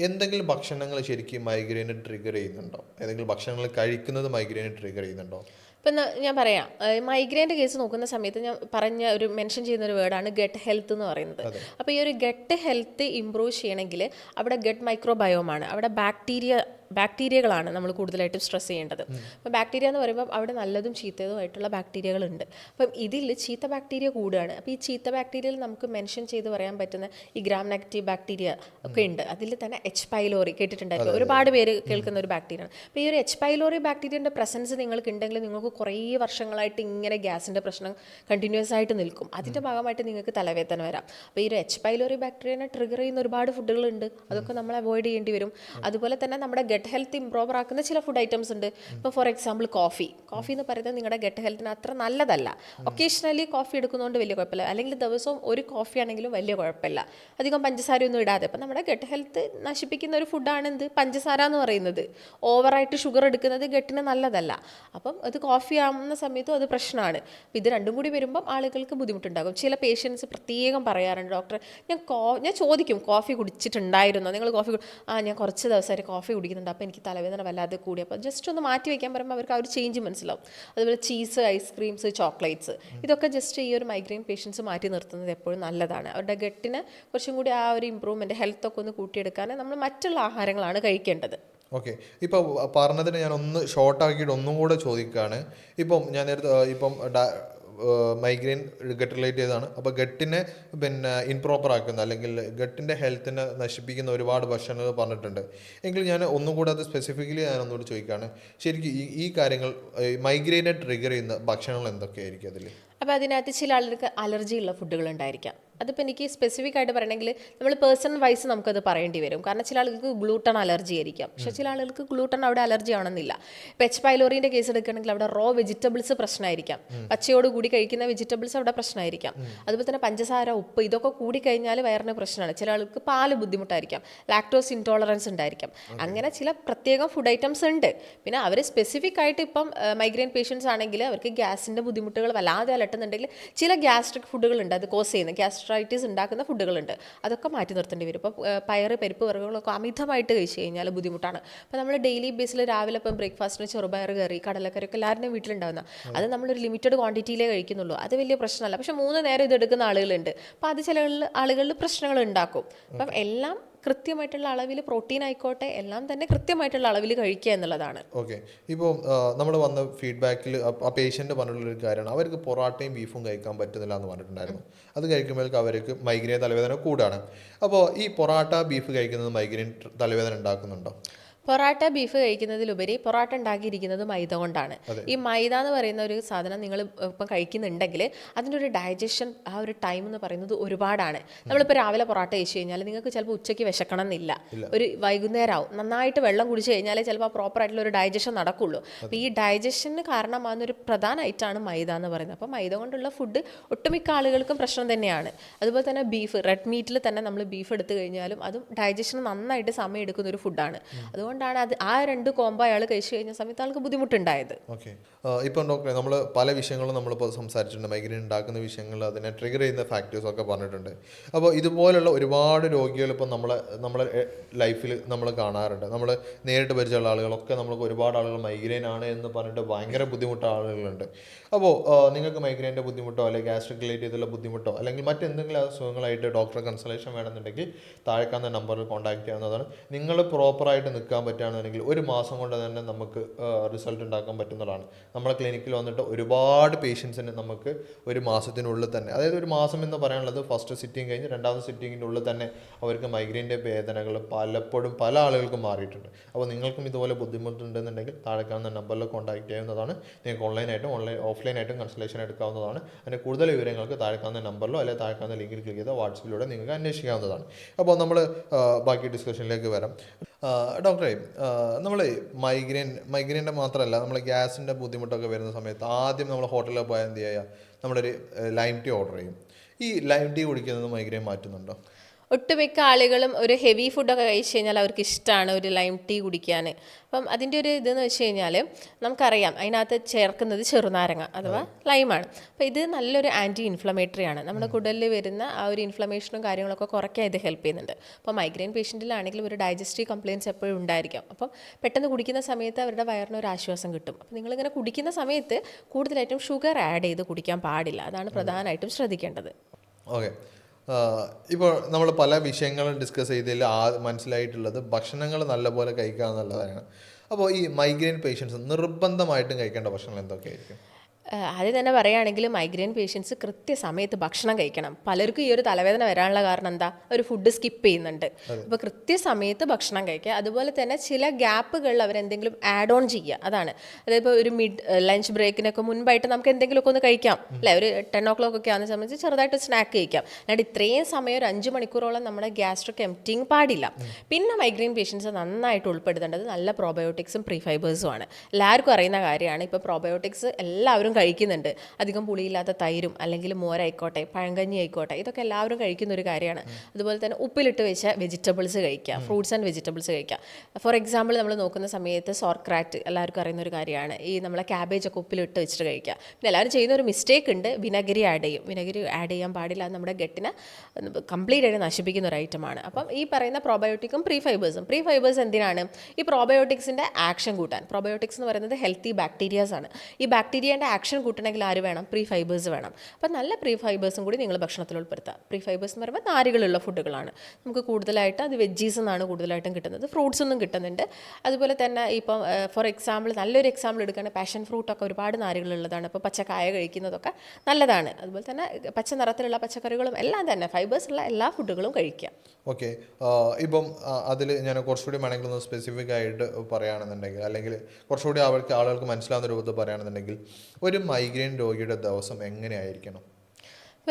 എന്തെങ്കിലും ഭക്ഷണങ്ങൾ ശരിക്കും മൈഗ്രെയിന് ട്രിഗർ ചെയ്യുന്നുണ്ടോ? ഏതെങ്കിലും ഭക്ഷണങ്ങൾ കഴിക്കുന്നത് മൈഗ്രെയിന് ട്രിഗർ ചെയ്യുന്നുണ്ടോ? ഇപ്പം ഞാൻ പറയാം. മൈഗ്രെയിന്റെ കേസ് നോക്കുന്ന സമയത്ത് ഞാൻ പറഞ്ഞ ഒരു മെൻഷൻ ചെയ്യുന്ന ഒരു വേർഡാണ് ഗട്ട് ഹെൽത്ത് എന്ന് പറയുന്നത്. അപ്പോൾ ഈ ഒരു ഗട്ട് ഹെൽത്ത് ഇമ്പ്രൂവ് ചെയ്യണമെങ്കിൽ അവിടെ ഗട്ട് മൈക്രോബയോമാണ് അവിടെ ബാക്ടീരിയ ബാക്ടീരിയകളാണ് നമ്മൾ കൂടുതലായിട്ടും സ്ട്രെസ് ചെയ്യേണ്ടത്. അപ്പോൾ ബാക്ടീരിയ എന്ന് പറയുമ്പോൾ അവിടെ നല്ലതും ചീത്തതുമായിട്ടുള്ള ബാക്ടീരിയകളുണ്ട് അപ്പം ഇതിൽ ചീത്ത ബാക്ടീരിയ കൂടുകയാണ്. അപ്പോൾ ഈ ചീത്ത ബാക്ടീരിയയിൽ നമുക്ക് മെൻഷൻ ചെയ്ത് പറയാൻ പറ്റുന്ന ഈ ഗ്രാം നെഗറ്റീവ് ബാക്ടീരിയ ഒക്കെ ഉണ്ട്. അതിൽ തന്നെ എച്ച് പൈലോറി കേട്ടിട്ടുണ്ടായിരുന്നു. ഒരുപാട് പേര് കേൾക്കുന്ന ഒരു ബാക്ടീരിയ ആണ്. അപ്പോൾ ഈ ഒരു എച്ച് പൈലോറി ബാക്ടീരിയന്റെ പ്രസൻസ് നിങ്ങൾക്ക് ഉണ്ടെങ്കിൽ നിങ്ങൾക്ക് കുറേ വർഷങ്ങളായിട്ട് ഇങ്ങനെ ഗ്യാസിന്റെ പ്രശ്നം കണ്ടിന്യൂസ് ആയിട്ട് നിൽക്കും. അതിന്റെ ഭാഗമായിട്ട് നിങ്ങൾക്ക് തലവേദന വരാം. അപ്പോൾ ഈ ഒരു എച്ച് പൈലോറി ബാക്ടീരിയനെ ട്രിഗർ ചെയ്യുന്ന ഒരുപാട് ഫുഡുകളുണ്ട് അതൊക്കെ നമ്മൾ അവോയ്ഡ് ചെയ്യേണ്ടി വരും. അതുപോലെ തന്നെ നമ്മുടെ ഗട്ട് ഹെൽത്ത് ഇമ്പ്രൂവർ ആക്കുന്ന ചില ഫുഡ് ഐറ്റംസ് ഉണ്ട്. ഇപ്പോൾ ഫോർ എക്സാമ്പിൾ കോഫി കോഫി എന്ന് പറയുന്നത് നിങ്ങളുടെ ഗട്ട് ഹെൽത്തിന് അത്ര നല്ലതല്ല. ഒക്കേഷണലി കോഫി എടുക്കുന്നതുകൊണ്ട് വലിയ കുഴപ്പമില്ല അല്ലെങ്കിൽ ദിവസവും ഒരു കോഫി ആണെങ്കിലും വലിയ കുഴപ്പമില്ല അധികം പഞ്ചസാരയൊന്നും ഇടാതെ. അപ്പം നമ്മുടെ ഗട്ട് ഹെൽത്ത് നശിപ്പിക്കുന്ന ഒരു ഫുഡാണ് എന്ത്? പഞ്ചസാര എന്ന് പറയുന്നത്. ഓവറായിട്ട് ഷുഗർ എടുക്കുന്നത് ഗട്ടിന് നല്ലതല്ല. അപ്പം അത് കോഫി ആവുന്ന സമയത്തും അത് പ്രശ്നമാണ്. ഇത് രണ്ടും കൂടി വരുമ്പം ആളുകൾക്ക് ബുദ്ധിമുട്ടുണ്ടാകും. ചില പേഷ്യൻസ് പ്രത്യേകം പറയാറുണ്ട് ഡോക്ടർ ഞാൻ കോ ഞാൻ ചോദിക്കും കോഫി കുടിച്ചിട്ടുണ്ടായിരുന്നോ? നിങ്ങൾ കോഫി ആ ഞാൻ കുറച്ച് ദിവസമായിട്ട് കോഫി കുടിക്കുന്നുണ്ട്. അപ്പോൾ എനിക്ക് തലവേദന വല്ലാതെ കൂടി. അപ്പോൾ ജസ്റ്റ് ഒന്ന് മാറ്റി വയ്ക്കാൻ പറയുമ്പോൾ അവർക്ക് ആ ഒരു ചേഞ്ച് മനസ്സിലാവും. അതുപോലെ ചീസ് ഐസ്ക്രീംസ് ചോക്ലേറ്റ്സ് ഇതൊക്കെ ജസ്റ്റ് ഈ ഒരു മൈഗ്രെയിൻ പേഷ്യൻസ് മാറ്റി നിർത്തുന്നത് എപ്പോഴും നല്ലതാണ്. അവരുടെ ഗട്ടിന് കുറച്ചും കൂടി ആ ഒരു ഇമ്പ്രൂവ്മെന്റ് ഹെൽത്തൊക്കെ ഒന്ന് കൂട്ടിയെടുക്കാൻ നമ്മൾ മറ്റുള്ള ആഹാരങ്ങളാണ് കഴിക്കേണ്ടത്. ഓക്കെ ഇപ്പോൾ പറഞ്ഞതിന് ഞാൻ ഒന്ന് ഷോർട്ട് ആക്കിയിട്ട് ഒന്നും കൂടെ ചോദിക്കുകയാണ് ഇപ്പം ഞാൻ നേരത്തെ ഇപ്പം മൈഗ്രെയിൻ ഗട്ട് റിലേറ്റ് ചെയ്തതാണ് അപ്പോൾ ഗട്ടിനെ പിന്നെ ഇൻപ്രോപ്പർ ആക്കുന്ന അല്ലെങ്കിൽ ഗട്ടിന്റെ ഹെൽത്തിനെ നശിപ്പിക്കുന്ന ഒരുപാട് ഭക്ഷണങ്ങൾ പറഞ്ഞിട്ടുണ്ട്. എങ്കിൽ ഞാൻ ഒന്നും കൂടെ അത് സ്പെസിഫിക്കലി ഞാൻ ഒന്നുകൂടി ചോദിക്കുകയാണ് ശരിക്കും ഈ ഈ കാര്യങ്ങൾ മൈഗ്രെയിനെ ട്രിഗർ ചെയ്യുന്ന ഭക്ഷണങ്ങൾ എന്തൊക്കെയായിരിക്കും അതിൽ അപ്പോൾ അതിനകത്ത് ചില ആളുകൾക്ക് അലർജി ഉള്ള ഫുഡുകൾ ഉണ്ടായിരിക്കാം. അതിപ്പോൾ എനിക്ക് സ്പെസിഫിക് ആയിട്ട് പറയണമെങ്കിൽ നമ്മൾ പേഴ്സണൽ വൈസ് നമുക്കത് പറയേണ്ടി വരും. കാരണം ചില ആളുകൾക്ക് ഗ്ലൂട്ടൺ അലർജി ആയിരിക്കാം. പക്ഷേ ചില ആളുകൾക്ക് ഗ്ലൂട്ടൺ അവിടെ അലർജി ആണെന്നില്ല. ഇപ്പം എച്ച് പൈലോറിന്റെ കേസ് എടുക്കുകയാണെങ്കിൽ അവിടെ റോ വെജിറ്റബിൾസ് പ്രശ്നമായിരിക്കാം. പച്ചയോട് കൂടി കഴിക്കുന്ന വെജിറ്റബിൾസ് അവിടെ പ്രശ്നമായിരിക്കാം. അതുപോലെ തന്നെ പഞ്ചസാര ഉപ്പ് ഇതൊക്കെ കൂടി കഴിഞ്ഞാൽ വയറിന് പ്രശ്നമാണ്. ചില ആൾക്ക് പാൽ ബുദ്ധിമുട്ടായിരിക്കാം. ലാക്ടോസ് ഇൻടോളറൻസ് ഉണ്ടായിരിക്കാം. അങ്ങനെ ചില പ്രത്യേകം ഫുഡ് ഐറ്റംസ് ഉണ്ട്. പിന്നെ അവർ സ്പെസിഫിക് ആയിട്ട് ഇപ്പം മൈഗ്രെയിൻ പേഷ്യൻസ് ആണെങ്കിൽ അവർക്ക് ഗ്യാസിന്റെ ബുദ്ധിമുട്ടുകൾ വല്ലാതെ അലട്ടുന്നുണ്ടെങ്കിൽ ചില ഗ്യാസ്ട്രിക് ഫുഡുകളുണ്ട് അത് കോസ് ചെയ്യുന്ന ഗ്യാസ്ട്രൈറ്റിസ് ഉണ്ടാക്കുന്ന ഫുഡുകളുണ്ട് അതൊക്കെ മാറ്റി നിർത്തേണ്ടി വരും. ഇപ്പോൾ പയർ പരിപ്പ് വർഗങ്ങളൊക്കെ അമിതമായിട്ട് കഴിച്ച് കഴിഞ്ഞാൽ ബുദ്ധിമുട്ടാണ്. അപ്പോൾ നമ്മൾ ഡെയിലി ബേസിൽ രാവിലെ ഇപ്പം ബ്രേക്ക്ഫാസ്റ്റിന് ചെറുപയർ കറി കടലക്കറി ഒക്കെ എല്ലാവരുടെയും വീട്ടിലുണ്ടാകുന്ന അത് നമ്മളൊരു ലിമിറ്റഡ് ക്വാണ്ടിറ്റിയിലേ കഴിക്കുന്നുള്ളൂ. അത് വലിയ പ്രശ്നമല്ല. പക്ഷേ മൂന്ന് നേരം ഇത് എടുക്കുന്ന ആളുകളുണ്ട്. അപ്പോൾ അത് ചില ആളുകളിൽ പ്രശ്നങ്ങൾ ഉണ്ടാക്കും. അപ്പം എല്ലാം കൃത്യമായിട്ടുള്ള അളവിൽ പ്രോട്ടീൻ ആയിക്കോട്ടെ എല്ലാം തന്നെ കൃത്യമായിട്ടുള്ള അളവിൽ കഴിക്കുക എന്നുള്ളതാണ്. ഓക്കെ. ഇപ്പോൾ നമ്മൾ വന്ന ഫീഡ്ബാക്കിൽ ആ പേഷ്യന്റ് പറഞ്ഞിട്ടുള്ളൊരു കാര്യമാണ്. അവർക്ക് പൊറോട്ടയും ബീഫും കഴിക്കാൻ പറ്റുന്നില്ല എന്ന് പറഞ്ഞിട്ടുണ്ടായിരുന്നു. അത് കഴിക്കുമ്പോഴേക്ക് അവർക്ക് മൈഗ്രെയിൻ തലവേദന കൂടാണ്. അപ്പോൾ ഈ പൊറോട്ട ബീഫ് കഴിക്കുന്നത് മൈഗ്രെയിൻ തലവേദന ഉണ്ടാക്കുന്നുണ്ടോ? പൊറാട്ട ബീഫ് കഴിക്കുന്നതിലുപരി പൊറാട്ട ഉണ്ടാക്കിയിരിക്കുന്നത് മൈദ കൊണ്ടാണ്. ഈ മൈദ എന്ന് പറയുന്ന ഒരു സാധനം നിങ്ങൾ ഇപ്പം കഴിക്കുന്നുണ്ടെങ്കിൽ അതിന്റെ ഒരു ഡൈജഷൻ ആ ഒരു ടൈം എന്ന് പറയുന്നത് ഒരുപാടാണ്. നമ്മളിപ്പോൾ രാവിലെ പൊറാട്ട കഴിച്ചു കഴിഞ്ഞാൽ നിങ്ങൾക്ക് ചിലപ്പോൾ ഉച്ചയ്ക്ക് വിശക്കണം എന്നില്ല ഒരു വൈകുന്നേരം ആവും നന്നായിട്ട് വെള്ളം കുടിച്ച് കഴിഞ്ഞാൽ ചിലപ്പോൾ പ്രോപ്പർ ആയിട്ടുള്ള ഒരു ഡൈജഷൻ നടക്കുള്ളൂ. അപ്പോൾ ഈ ഡൈജഷന് കാരണമാകുന്ന ഒരു പ്രധാനമായിട്ടാണ് മൈദ എന്ന് പറയുന്നത്. അപ്പോൾ മൈദ കൊണ്ടുള്ള ഫുഡ് ഒട്ടുമിക്ക ആളുകൾക്കും പ്രശ്നം തന്നെയാണ്. അതുപോലെ തന്നെ ബീഫ് റെഡ് മീറ്റിൽ തന്നെ നമ്മൾ ബീഫ് എടുത്തു കഴിഞ്ഞാലും അതും ഡൈജഷന് നന്നായിട്ട് സമയം എടുക്കുന്ന ഒരു ഫുഡാണ്. അതുകൊണ്ടാണ് അത് ആ രണ്ട് കോംബോ അയാൾ കഴിച്ചു കഴിഞ്ഞ സമയത്ത് ആൾക്ക് ബുദ്ധിമുട്ടുണ്ടായത്. ഓക്കെ. ഇപ്പം ഡോക്ടറെ നമ്മൾ പല വിഷയങ്ങളും നമ്മളിപ്പോൾ സംസാരിച്ചിട്ടുണ്ട്. മൈഗ്രെയിൻ ഉണ്ടാക്കുന്ന വിഷയങ്ങൾ അതിനെ ട്രിഗർ ചെയ്യുന്ന ഫാക്ടേഴ്സ് ഒക്കെ പറഞ്ഞിട്ടുണ്ട്. അപ്പോൾ ഇതുപോലുള്ള ഒരുപാട് രോഗികൾ ഇപ്പം നമ്മളെ നമ്മളെ ലൈഫിൽ നമ്മൾ കാണാറുണ്ട്. നമ്മൾ നേരിട്ട് പരിചയമുള്ള ആളുകളൊക്കെ നമ്മൾക്ക് ഒരുപാട് ആളുകൾ മൈഗ്രെയിൻ ആണ് എന്ന് പറഞ്ഞിട്ട് ഭയങ്കര ബുദ്ധിമുട്ടുള്ള ആളുകളുണ്ട്. അപ്പോൾ നിങ്ങൾക്ക് മൈഗ്രെയിന്റെ ബുദ്ധിമുട്ടോ അല്ലെങ്കിൽ ഗ്യാസ്ട്രിക് റിലേറ്റ് ചെയ്തുള്ള ബുദ്ധിമുട്ടോ അല്ലെങ്കിൽ മറ്റെന്തെങ്കിലും അസുഖങ്ങളായിട്ട് ഡോക്ടറെ കൺസൾട്ടേഷൻ വേണമെന്നുണ്ടെങ്കിൽ താഴെക്കാന്ന നമ്പറിൽ കോൺടാക്ട് ചെയ്യാവുന്നതാണ്. നിങ്ങൾ പ്രോപ്പറായിട്ട് നിൽക്കാൻ പറ്റുകയാണെന്നുണ്ടെങ്കിൽ ഒരു മാസം കൊണ്ട് തന്നെ നമുക്ക് റിസൾട്ട് ഉണ്ടാക്കാൻ പറ്റുന്നതാണ്. നമ്മളെ ക്ലിനിക്കിൽ വന്നിട്ട് ഒരുപാട് പേഷ്യൻസിന് നമുക്ക് ഒരു മാസത്തിനുള്ളിൽ തന്നെ അതായത് ഒരു മാസം എന്ന് പറയാനുള്ളത് ഫസ്റ്റ് സിറ്റിംഗ് കഴിഞ്ഞ് രണ്ടാമത്തെ സിറ്റിങ്ങിന്റെ ഉള്ളിൽ തന്നെ അവർക്ക് മൈഗ്രെയിന്റെ വേദനകൾ പലപ്പോഴും പല ആളുകൾക്കും മാറിയിട്ടുണ്ട്. അപ്പോൾ നിങ്ങൾക്കും ഇതുപോലെ ബുദ്ധിമുട്ടുണ്ടെന്നുണ്ടെങ്കിൽ താഴെ കാണുന്ന നമ്പറിൽ കോൺടാക്ട് ചെയ്യുന്നതാണ് നിങ്ങൾക്ക് ഓൺലൈനായിട്ടും ഓൺലൈൻ ഓഫ്ലൈനായിട്ടും കൺസൾട്ടേഷൻ എടുക്കാവുന്നതാണ്. അതിന്റെ കൂടുതൽ വിവരങ്ങൾക്ക് താഴെ കാണുന്ന നമ്പറിലോ അല്ലെങ്കിൽ താഴെ കാണുന്ന ലിങ്കിൽ ക്ലിക്ക് ചെയ്താൽ വാട്സപ്പിലൂടെ നിങ്ങൾക്ക് അന്വേഷിക്കാവുന്നതാണ്. അപ്പോൾ നമ്മൾ ബാക്കി ഡിസ്കഷനിലേക്ക് വരാം. ആ, ഡോക്ടറെ നമ്മൾ മൈഗ്രെയിൻ മൈഗ്രെയിന്റെ മാത്രമല്ല നമ്മൾ ഗ്യാസിന്റെ ബുദ്ധിമുട്ടൊക്കെ വരുന്ന സമയത്ത് ആദ്യം നമ്മൾ ഹോട്ടലിൽ പോയാൽ എന്ത് ചെയ്യുക നമ്മളൊരു ലൈം ടീ ഓർഡർ ചെയ്യും. ഈ ലൈം ടീ കുടിക്കുന്നത് മൈഗ്രെയിൻ മാറ്റുന്നുണ്ടോ? ഒട്ടുമിക്ക ആളുകളും ഒരു ഹെവി ഫുഡൊക്കെ കഴിച്ച് കഴിഞ്ഞാൽ അവർക്ക് ഇഷ്ടമാണ് ഒരു ലൈം ടീ കുടിക്കാൻ. അപ്പം അതിന്റെ ഒരു ഇതെന്ന് വെച്ച് കഴിഞ്ഞാൽ നമുക്കറിയാം അതിനകത്ത് ചേർക്കുന്നത് ചെറുനാരങ്ങ അഥവാ ലൈമാണ്. അപ്പോൾ ഇത് നല്ലൊരു ആന്റി ഇൻഫ്ലമേറ്ററി ആണ് നമ്മുടെ കുടലിൽ വരുന്ന ആ ഒരു ഇൻഫ്ലമേഷനും കാര്യങ്ങളൊക്കെ കുറയ്ക്കാൻ ഇത് ഹെൽപ്പ് ചെയ്യുന്നുണ്ട്. അപ്പോൾ മൈഗ്രെയിൻ പേഷ്യന്റിലാണെങ്കിലും ഒരു ഡൈജസ്റ്റീവ് കംപ്ലയിൻസ് എപ്പോഴും ഉണ്ടായിരിക്കും. അപ്പം പെട്ടെന്ന് കുടിക്കുന്ന സമയത്ത് അവരുടെ വയറിന് ഒരു ആശ്വാസം കിട്ടും. അപ്പോൾ നിങ്ങളിങ്ങനെ കുടിക്കുന്ന സമയത്ത് കൂടുതലായിട്ടും ഷുഗർ ആഡ് ചെയ്ത് കുടിക്കാൻ പാടില്ല. അതാണ് പ്രധാനമായിട്ടും ശ്രദ്ധിക്കേണ്ടത്. ഓക്കെ. ഇപ്പോൾ നമ്മൾ പല വിഷയങ്ങളും ഡിസ്കസ് ചെയ്തതിൽ ആ മനസ്സിലായിട്ടുള്ളത് ഭക്ഷണങ്ങൾ നല്ലപോലെ കഴിക്കുക എന്നുള്ളതാണ്. അപ്പോൾ ഈ മൈഗ്രെയിൻ പേഷ്യൻസ് നിർബന്ധമായിട്ടും കഴിക്കേണ്ട ഭക്ഷണങ്ങൾ എന്തൊക്കെയായിരിക്കും? ആദ്യം തന്നെ പറയുകയാണെങ്കിൽ മൈഗ്രെയിൻ പേഷ്യൻസ് കൃത്യസമയത്ത് ഭക്ഷണം കഴിക്കണം. പലർക്കും ഈ ഒരു തലവേദന വരാനുള്ള കാരണം എന്താ? ഒരു ഫുഡ് സ്കിപ്പ് ചെയ്യുന്നുണ്ട്. അപ്പോൾ കൃത്യസമയത്ത് ഭക്ഷണം കഴിക്കുക. അതുപോലെ തന്നെ ചില ഗ്യാപ്പുകളിൽ അവർ എന്തെങ്കിലും ആഡ് ഓൺ ചെയ്യുക. അതാണ്. അതായത് ഒരു മിഡ് ലഞ്ച് ബ്രേക്കിനൊക്കെ മുൻപായിട്ട് നമുക്ക് എന്തെങ്കിലുമൊക്കെ ഒന്ന് കഴിക്കാം. അല്ലേ? ഒരു ടെൻ ഓ ക്ലോക്ക് ഒക്കെ ആകുന്ന സംബന്ധിച്ച് ചെറുതായിട്ട് സ്നാക്ക് കഴിക്കാം. അല്ലാണ്ട് ഇത്രയും സമയം ഒരു അഞ്ച് മണിക്കൂറോളം നമ്മുടെ ഗ്യാസ്ട്രിക് എംറ്റിങ് പാടില്ല. പിന്നെ മൈഗ്രെയിൻ പേഷ്യൻസ് നന്നായിട്ട് ഉൾപ്പെടുത്തേണ്ടത് നല്ല പ്രോബയോട്ടിക്സും പ്രീഫൈബേഴ്സും ആണ്. എല്ലാവർക്കും അറിയുന്ന കാര്യമാണ്. ഇപ്പോൾ പ്രോബയോട്ടിക്സ് എല്ലാവരും കഴിക്കുന്നുണ്ട്. അധികം പുളിയില്ലാത്ത തൈരും അല്ലെങ്കിൽ മോരായിക്കോട്ടെ പഴങ്കഞ്ഞി ആയിക്കോട്ടെ ഇതൊക്കെ എല്ലാവരും കഴിക്കുന്ന ഒരു കാര്യമാണ്. അതുപോലെ തന്നെ ഉപ്പിലിട്ട് വെച്ച വെജിറ്റബിൾസ് കഴിക്കുക ഫ്രൂട്ട്സ് ആൻഡ് വെജിറ്റബിൾസ് കഴിക്കുക ഫോർ എക്സാമ്പിൾ നമ്മൾ നോക്കുന്ന സമയത്ത് സോർക്രാറ്റ് എല്ലാവർക്കും അറിയുന്ന ഒരു കാര്യമാണ്. ഈ നമ്മളെ ക്യാബേജ് ഒക്കെ ഉപ്പിലിട്ട് വെച്ചിട്ട് കഴിക്കുക പിന്നെ എല്ലാവരും ചെയ്യുന്ന ഒരു മിസ്റ്റേക്ക് ഉണ്ട് വിനഗരി ആഡ് ചെയ്യും. വിനഗരി ആഡ് ചെയ്യാൻ പാടില്ല നമ്മുടെ ഗട്ടിനെ കംപ്ലീറ്റ് ആയിട്ട് നശിപ്പിക്കുന്ന ഒരു ഐറ്റമാണ് അപ്പം ഈ പറയുന്ന പ്രോബയോട്ടിക്കും പ്രീ ഫൈബേഴ്സും പ്രീ ഫൈബേഴ്സ് എന്തിനാണ്? ഈ പ്രോബയോട്ടിക്സിന്റെ ആക്ഷൻ കൂട്ടാൻ. പ്രോബയോട്ടിക്സ് എന്ന് പറയുന്നത് ഹെൽത്തി ബാക്ടീരിയാസ് ആണ്. ഈ ബാക്ടീരിയന്റെ ആക്ഷൻ കൂട്ടണമെങ്കിൽ ആര് വേണം? പ്രീ ഫൈബേഴ്സ് വേണം. അപ്പം നല്ല പ്രീ ഫൈബേഴ്സും കൂടി നിങ്ങൾ ഭക്ഷണത്തിൽ ഉൾപ്പെടുത്തുക പ്രീ ഫൈബേഴ്സ് എന്ന് പറയുമ്പോൾ നാരുകളുള്ള ഫുഡുകളാണ് നമുക്ക് കൂടുതലായിട്ട് അത് വെജീസ് എന്നാണ് കൂടുതലായിട്ടും കിട്ടുന്നത്. ഫ്രൂട്ട്സ് ഒന്നും കിട്ടുന്നുണ്ട്. അതുപോലെ തന്നെ ഇപ്പം ഫോർ എക്സാമ്പിൾ നല്ലൊരു എക്സാമ്പിൾ എടുക്കുകയാണെങ്കിൽ പാഷൻ ഫ്രൂട്ടൊക്കെ ഒരുപാട് നാരുകളുള്ളതാണ്. അപ്പോൾ പച്ചക്കായ കഴിക്കുന്നതൊക്കെ നല്ലതാണ്. അതുപോലെ തന്നെ പച്ച നിറത്തിലുള്ള പച്ചക്കറികളും എല്ലാം തന്നെ ഫൈബേഴ്സ് ഉള്ള എല്ലാ ഫുഡുകളും കഴിക്കാം. ഓക്കെ ഇപ്പം അതിൽ ഞാൻ കുറച്ചുകൂടി വേണമെങ്കിൽ ഒന്ന് സ്പെസിഫിക് ആയിട്ട് പറയുകയാണെന്നുണ്ടെങ്കിൽ അല്ലെങ്കിൽ കുറച്ചുകൂടി അവർക്ക് ആളുകൾക്ക് മനസ്സിലാവുന്ന രൂപത്തിൽ പറയുകയാണെന്നുണ്ടെങ്കിൽ ഒരു മൈഗ്രെയിൻ രോഗിയുടെ ദിവസം എങ്ങനെയായിരിക്കണം?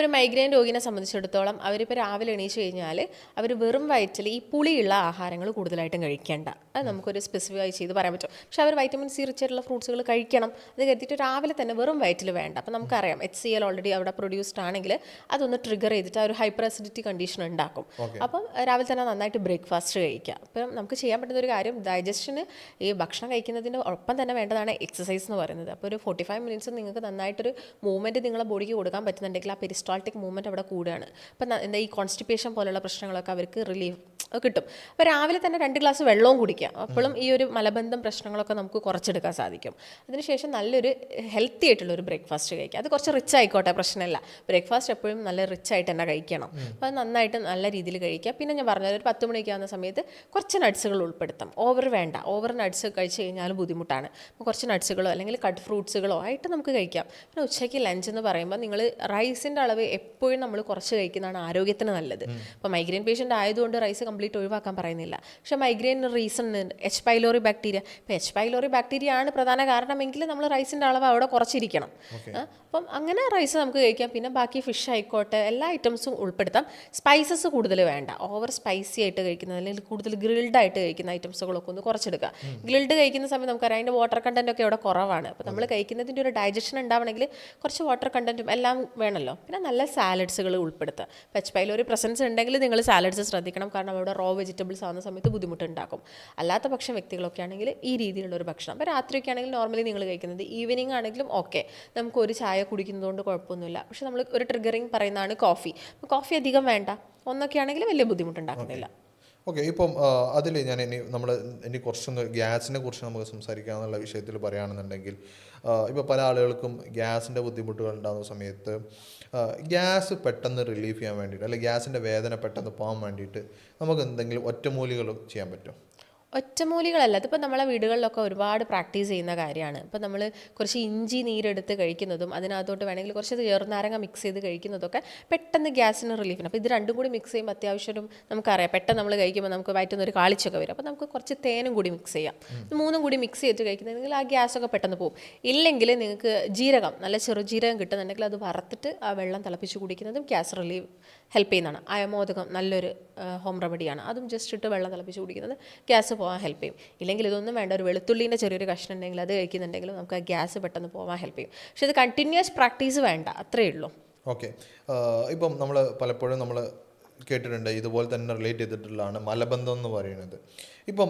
ഒരു മൈഗ്രെയിൻ രോഗിനെ സംബന്ധിച്ചിടത്തോളം അവരിപ്പോൾ രാവിലെ എണീച്ച് കഴിഞ്ഞാൽ അവർ വെറും വയറ്റിൽ ഈ പുളിയുള്ള ആഹാരങ്ങൾ കൂടുതലായിട്ടും കഴിക്കേണ്ട. അത് നമുക്കൊരു സ്പെസിഫൈ ചെയ്ത് പറയാൻ പറ്റും. പക്ഷേ അവർ വൈറ്റമിൻ സി റിച്ച് ആയിട്ടുള്ള ഫ്രൂട്ട്സുകൾ കഴിക്കണം. അത് കരുതിയിട്ട് രാവിലെ തന്നെ വെറും വയറ്റിൽ വേണ്ട. അപ്പോൾ നമുക്കറിയാം എച്ച് സി എൽ ഓൾറെഡി അവിടെ പ്രൊഡ്യൂസ്ഡ് ആണെങ്കിൽ അതൊന്ന് ട്രിഗർ ചെയ്തിട്ട് ആ ഒരു ഹൈപ്പർ അസിഡിറ്റി കണ്ടീഷൻ ഉണ്ടാക്കും. അപ്പം രാവിലെ തന്നെ നന്നായിട്ട് ബ്രേക്ക്ഫാസ്റ്റ് കഴിക്കുക. അപ്പം നമുക്ക് ചെയ്യാൻ പറ്റുന്ന ഒരു കാര്യം ഡൈജഷന് ഈ ഭക്ഷണം കഴിക്കുന്നതിന്റെ ഒപ്പം തന്നെ വേണ്ടതാണ് എക്സസൈസ് എന്ന് പറയുന്നത്. അപ്പോൾ ഒരു ഫോർട്ടി ഫൈവ് മിനിറ്റ്സ് നിങ്ങൾക്ക് നന്നായിട്ടൊരു മൂവ്മെന്റ് നിങ്ങളെ ബോഡിക്ക് കൊടുക്കാൻ പറ്റുന്നുണ്ടെങ്കിൽ ആ പെരിസ്റ്റാൾട്ടിക് മൂവ്മെന്റ് അവിടെ കൂടുകയാണ്. അപ്പം എന്താ ഈ കോൺസ്റ്റിപ്പേഷൻ പോലുള്ള പ്രശ്നങ്ങളൊക്കെ അവർക്ക് റിലീഫ് കിട്ടും. അപ്പോൾ രാവിലെ തന്നെ രണ്ട് ഗ്ലാസ് വെള്ളവും കുടിക്കുക. അപ്പോഴും ഈ ഒരു മലബന്ധം പ്രശ്നങ്ങളൊക്കെ നമുക്ക് കുറച്ചെടുക്കാൻ സാധിക്കും. അതിനുശേഷം നല്ലൊരു ഹെൽത്തി ആയിട്ടുള്ള ഒരു ബ്രേക്ക്ഫാസ്റ്റ് കഴിക്കുക. അത് കുറച്ച് റിച്ച് ആയിക്കോട്ടെ പ്രശ്നമില്ല. ബ്രേക്ക്ഫാസ്റ്റ് എപ്പോഴും നല്ല റിച്ച് ആയിട്ട് തന്നെ കഴിക്കണം. അപ്പോൾ അത് നന്നായിട്ട് നല്ല രീതിയിൽ കഴിക്കുക. പിന്നെ ഞാൻ പറഞ്ഞത് ഒരു പത്ത് മണിക്ക് ആവുന്ന സമയത്ത് കുറച്ച് നട്ട്സുകൾ ഉൾപ്പെടുത്താം ഓവർ വേണ്ട. ഓവർ നട്ട്സ് കഴിച്ച് കഴിഞ്ഞാൽ ബുദ്ധിമുട്ടാണ്. അപ്പോൾ കുറച്ച് നട്ട്സുകളോ അല്ലെങ്കിൽ കട്ട് ഫ്രൂട്ട്സുകളോ ആയിട്ട് നമുക്ക് കഴിക്കാം. പിന്നെ ഉച്ചയ്ക്ക് ലഞ്ച് എന്ന് പറയുമ്പോൾ നിങ്ങൾ റൈസിന്റെ അളവ് എപ്പോഴും നമ്മൾ കുറച്ച് കഴിക്കുന്നതാണ് ആരോഗ്യത്തിന് നല്ലത്. അപ്പോൾ മൈഗ്രെയിൻ പേഷ്യന്റ് ആയതുകൊണ്ട് റൈസ് കംപ്ലീറ്റ് ഒഴിവാക്കാൻ പറയുന്നില്ല. പക്ഷെ migraine reason H pylori bacteria ഇപ്പോൾ എച്ച് പൈലോറി ബാക്ടീരിയ ആണ് പ്രധാന കാരണമെങ്കിൽ നമ്മൾ റൈസിന്റെ അളവ് അവിടെ കുറച്ചിരിക്കണം. അപ്പം അങ്ങനെ റൈസ് നമുക്ക് കഴിക്കാം. പിന്നെ ബാക്കി ഫിഷ് ആയിക്കോട്ടെ എല്ലാ ഐറ്റംസും ഉൾപ്പെടുത്താം. സ്പൈസസ് കൂടുതൽ വേണ്ട. ഓവർ സ്പൈസി ആയിട്ട് കഴിക്കുന്നത് അല്ലെങ്കിൽ കൂടുതൽ ഗ്രിൽഡ് ആയിട്ട് കഴിക്കുന്ന ഐറ്റംസുകളൊക്കെ ഒന്ന് കുറച്ചെടുക്കുക. ഗ്രിൽഡ് കഴിക്കുന്ന സമയത്ത് നമുക്കറിയാം അതിന്റെ വാട്ടർ കണ്ടന്റ് ഒക്കെ ഇവിടെ കുറവാണ്. അപ്പോൾ നമ്മൾ കഴിക്കുന്നതിന്റെ ഒരു ഡൈജഷൻ ഉണ്ടാവണമെങ്കിൽ കുറച്ച് വാട്ടർ കണ്ടന്റും എല്ലാം വേണമല്ലോ. പിന്നെ നല്ല സാലഡ്സുകൾ ഉൾപ്പെടുത്തുക. വെച്ച് പൈലൊരു പ്രസൻസ് ഉണ്ടെങ്കിൽ നിങ്ങൾ സാലഡ്സ് ശ്രദ്ധിക്കണം. കാരണം അവിടെ റോ വെജിറ്റബിൾസ് ആവുന്ന സമയത്ത് ബുദ്ധിമുട്ടുണ്ടാക്കും. അല്ലാത്ത പക്ഷം വ്യക്തികളൊക്കെ ആണെങ്കിൽ ഈ രീതിയിലുള്ള ഒരു ഭക്ഷണം. അപ്പോൾ രാത്രിയൊക്കെ ആണെങ്കിൽ നോർമലി നിങ്ങൾ കഴിക്കുന്നത് ഈവനിങ് ആണെങ്കിലും ഓക്കെ നമുക്ക് ഒരു ചായ കുടിക്കുന്നതുകൊണ്ട് കുഴപ്പമൊന്നുമില്ല. പക്ഷെ നമ്മൾ ഒരു ട്രിഗറിങ് പറയുന്നതാണ് കോഫി കോഫി അധികം വേണ്ട. ഒന്നൊക്കെ ആണെങ്കിൽ വലിയ ബുദ്ധിമുട്ടുണ്ടാക്കുന്നില്ല. ഓക്കെ ഇപ്പം അതിൽ ഞാൻ ഇനി നമ്മൾ ഇനി കുറച്ചൊന്ന് ഗ്യാസിനെ കുറിച്ച് നമുക്ക് സംസാരിക്കാമെന്നുള്ള വിഷയത്തിൽ പറയുകയാണെന്നുണ്ടെങ്കിൽ ഇപ്പോൾ പല ആളുകൾക്കും ഗ്യാസിന്റെ ബുദ്ധിമുട്ടുകൾ ഉണ്ടാകുന്ന സമയത്ത് ഗ്യാസ് പെട്ടെന്ന് റിലീഫ് ചെയ്യാൻ വേണ്ടിയിട്ട് അല്ലെങ്കിൽ ഗ്യാസിന്റെ വേദന പെട്ടെന്ന് പോകാൻ വേണ്ടിയിട്ട് നമുക്ക് എന്തെങ്കിലും ഒറ്റമൂലികൾ ചെയ്യാൻ പറ്റും ഒറ്റമൂലികളല്ല. അതിപ്പോൾ നമ്മളെ വീടുകളിലൊക്കെ ഒരുപാട് പ്രാക്ടീസ് ചെയ്യുന്ന കാര്യമാണ്. ഇപ്പോൾ നമ്മൾ കുറച്ച് ഇഞ്ചി നീരെടുത്ത് കഴിക്കുന്നതും അതിനകത്തോട്ട് വേണമെങ്കിൽ കുറച്ച് ചേർന്നാരങ്ങ മിക്സ് ചെയ്ത് കഴിക്കുന്നതൊക്കെ പെട്ടെന്ന് ഗ്യാസിന് റിലീഫിന് അപ്പോൾ ഇത് രണ്ടും കൂടി മിക്സ് ചെയ്യുമ്പോൾ അത്യാവശ്യം നമുക്കറിയാം. പെട്ടെന്ന് നമ്മൾ കഴിക്കുമ്പോൾ നമുക്ക് വയറ്റുന്ന ഒരു കാളിച്ചൊക്കെ വരും. അപ്പോൾ നമുക്ക് കുറച്ച് തേനും കൂടി മിക്സ് ചെയ്യാം. മൂന്നും കൂടി മിക്സ് ചെയ്തിട്ട് കഴിക്കുന്നെങ്കിൽ ആ ഗ്യാസൊക്കെ പെട്ടെന്ന് പോകും ഇല്ലെങ്കിൽ നിങ്ങൾക്ക് ജീരകം നല്ല ചെറുജീരകം കിട്ടുന്നുണ്ടെങ്കിൽ അത് വറുത്തിട്ട് ആ വെള്ളം തിളപ്പിച്ച് കുടിക്കുന്നതും ഗ്യാസ് റിലീവ് ഹെൽപ്പ് ചെയ്യുന്നതാണ്. അയമോദകം നല്ലൊരു ഹോം റെമഡിയാണ് അതും ജസ്റ്റ് ഇട്ട് വെള്ളം തിളപ്പിച്ച് കുടിക്കുന്നത് ഗ്യാസ് പോകാൻ ഹെൽപ്പ് ചെയ്യും. ഇല്ലെങ്കിൽ ഇതൊന്നും വേണ്ട ഒരു വെളുത്തുള്ളീന്റെ ചെറിയൊരു കഷ്ണം ഉണ്ടെങ്കിൽ അത് കഴിക്കുന്നുണ്ടെങ്കിൽ നമുക്ക് ആ ഗ്യാസ് പെട്ടെന്ന് പോകാൻ ഹെൽപ്പ് ചെയ്യും. പക്ഷെ ഇത് കണ്ടിന്യൂസ് പ്രാക്ടീസ് വേണ്ട അത്രയേ ഉള്ളൂ. ഓക്കെ ഇപ്പം നമ്മൾ പലപ്പോഴും നമ്മൾ കേട്ടിട്ടുണ്ട് ഇതുപോലെ തന്നെ റിലേറ്റ് ചെയ്തിട്ടുള്ളതാണ് മലബന്ധം എന്ന് പറയുന്നത്. ഇപ്പം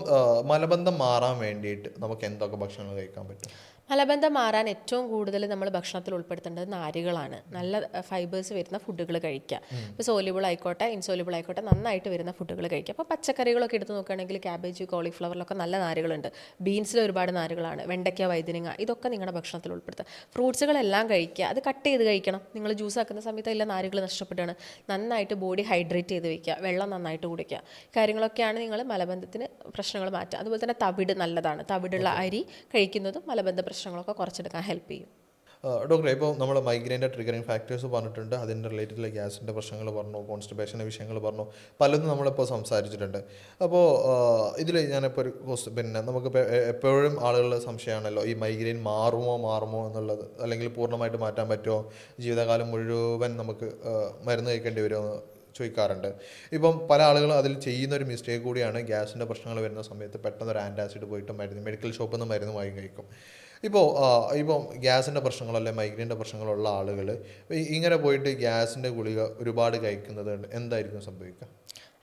മലബന്ധം മാറാൻ വേണ്ടിയിട്ട് നമുക്ക് എന്തൊക്കെ ഭക്ഷണങ്ങൾ കഴിക്കാൻ പറ്റും? മലബന്ധം മാറാൻ ഏറ്റവും കൂടുതൽ നമ്മൾ ഭക്ഷണത്തിൽ ഉൾപ്പെടുത്തേണ്ടത് നാരുകളാണ്. നല്ല ഫൈബേഴ്സ് വരുന്ന ഫുഡുകൾ കഴിക്കുക. ഇപ്പോൾ സോലിബിൾ ആയിക്കോട്ടെ ഇൻസോലിബിൾ ആയിക്കോട്ടെ നന്നായിട്ട് വരുന്ന ഫുഡുകൾ കഴിക്കുക. അപ്പോൾ പച്ചക്കറികളൊക്കെ എടുത്ത് നോക്കുകയാണെങ്കിൽ ക്യാബേജ് കോളിഫ്ലവറിലൊക്കെ നല്ല നാരുകളുണ്ട്. ബീൻസിൽ ഒരുപാട് നാരുകളാണ്. വെണ്ടയ്ക്ക വൈദ്യനങ്ങ ഇതൊക്കെ നിങ്ങളുടെ ഭക്ഷണത്തിൽ ഉൾപ്പെടുത്തുക. ഫ്രൂട്ട്സുകളെല്ലാം കഴിക്കുക. അത് കട്ട് ചെയ്ത് കഴിക്കണം. നിങ്ങൾ ജ്യൂസ് ആക്കുന്ന സമയത്ത് എല്ലാ നാരുകൾ നഷ്ടപ്പെട്ടാണ് നന്നായിട്ട് ബോഡി ഹൈഡ്രേറ്റ് ചെയ്ത് വയ്ക്കുക വെള്ളം നന്നായിട്ട് കുടിക്കുക. കാര്യങ്ങളൊക്കെയാണ് നിങ്ങൾ മലബന്ധത്തിന് പ്രശ്നങ്ങൾ മാറ്റുക. അതുപോലെ തന്നെ തവിട് നല്ലതാണ്. തവിടുള്ള അരി കഴിക്കുന്നതും മലബന്ധ പ്രശ്നങ്ങളൊക്കെ കുറച്ചെടുക്കാൻ ഹെൽപ്പ് ചെയ്യും. ഡോക്ടറെ ഇപ്പോൾ നമ്മൾ മൈഗ്രെയിന്റെ ട്രിഗറിങ് ഫാക്ടേഴ്സ് പറഞ്ഞിട്ടുണ്ട്. അതിന്റെ റിലേറ്റഡ് ഗ്യാസിന്റെ പ്രശ്നങ്ങൾ പറഞ്ഞു കോൺസ്റ്റിപ്പേഷന്റെ വിഷയങ്ങൾ പറഞ്ഞു. പലതും നമ്മളിപ്പോൾ സംസാരിച്ചിട്ടുണ്ട്. അപ്പോൾ ഇതിൽ ഞാനിപ്പോൾ ഒരു ക്വസ്റ്റ് പിന്നെ നമുക്ക് എപ്പോഴും ആളുകളുടെ സംശയമാണല്ലോ ഈ മൈഗ്രെയിൻ മാറുമോ മാറുമോ എന്നുള്ളത്. അല്ലെങ്കിൽ പൂർണമായിട്ട് മാറ്റാൻ പറ്റുമോ? ജീവിതകാലം മുഴുവൻ നമുക്ക് മരുന്ന് കഴിക്കേണ്ടി വരുമോ ചോദിക്കാറുണ്ട്. ഇപ്പം പല ആളുകളും അതിൽ ചെയ്യുന്ന ഒരു മിസ്റ്റേക്ക് കൂടിയാണ് ഗ്യാസിന്റെ പ്രശ്നങ്ങൾ വരുന്ന സമയത്ത് പെട്ടെന്ന് ഒരു ആന്റാസിഡ് പോയിട്ട് മരുന്ന് മെഡിക്കൽ ഷോപ്പിൽ നിന്ന് മരുന്ന് വാങ്ങി കഴിക്കും. ഇപ്പോൾ ഇപ്പം ഗ്യാസിന്റെ പ്രശ്നങ്ങളോ അല്ലെങ്കിൽ മൈഗ്രെയിന്റെ പ്രശ്നങ്ങളുള്ള ആളുകൾ ഇങ്ങനെ പോയിട്ട് ഗ്യാസിന്റെ ഗുളിക ഒരുപാട് കഴിക്കുന്നത് എന്തായിരിക്കും സംഭവിക്കുക?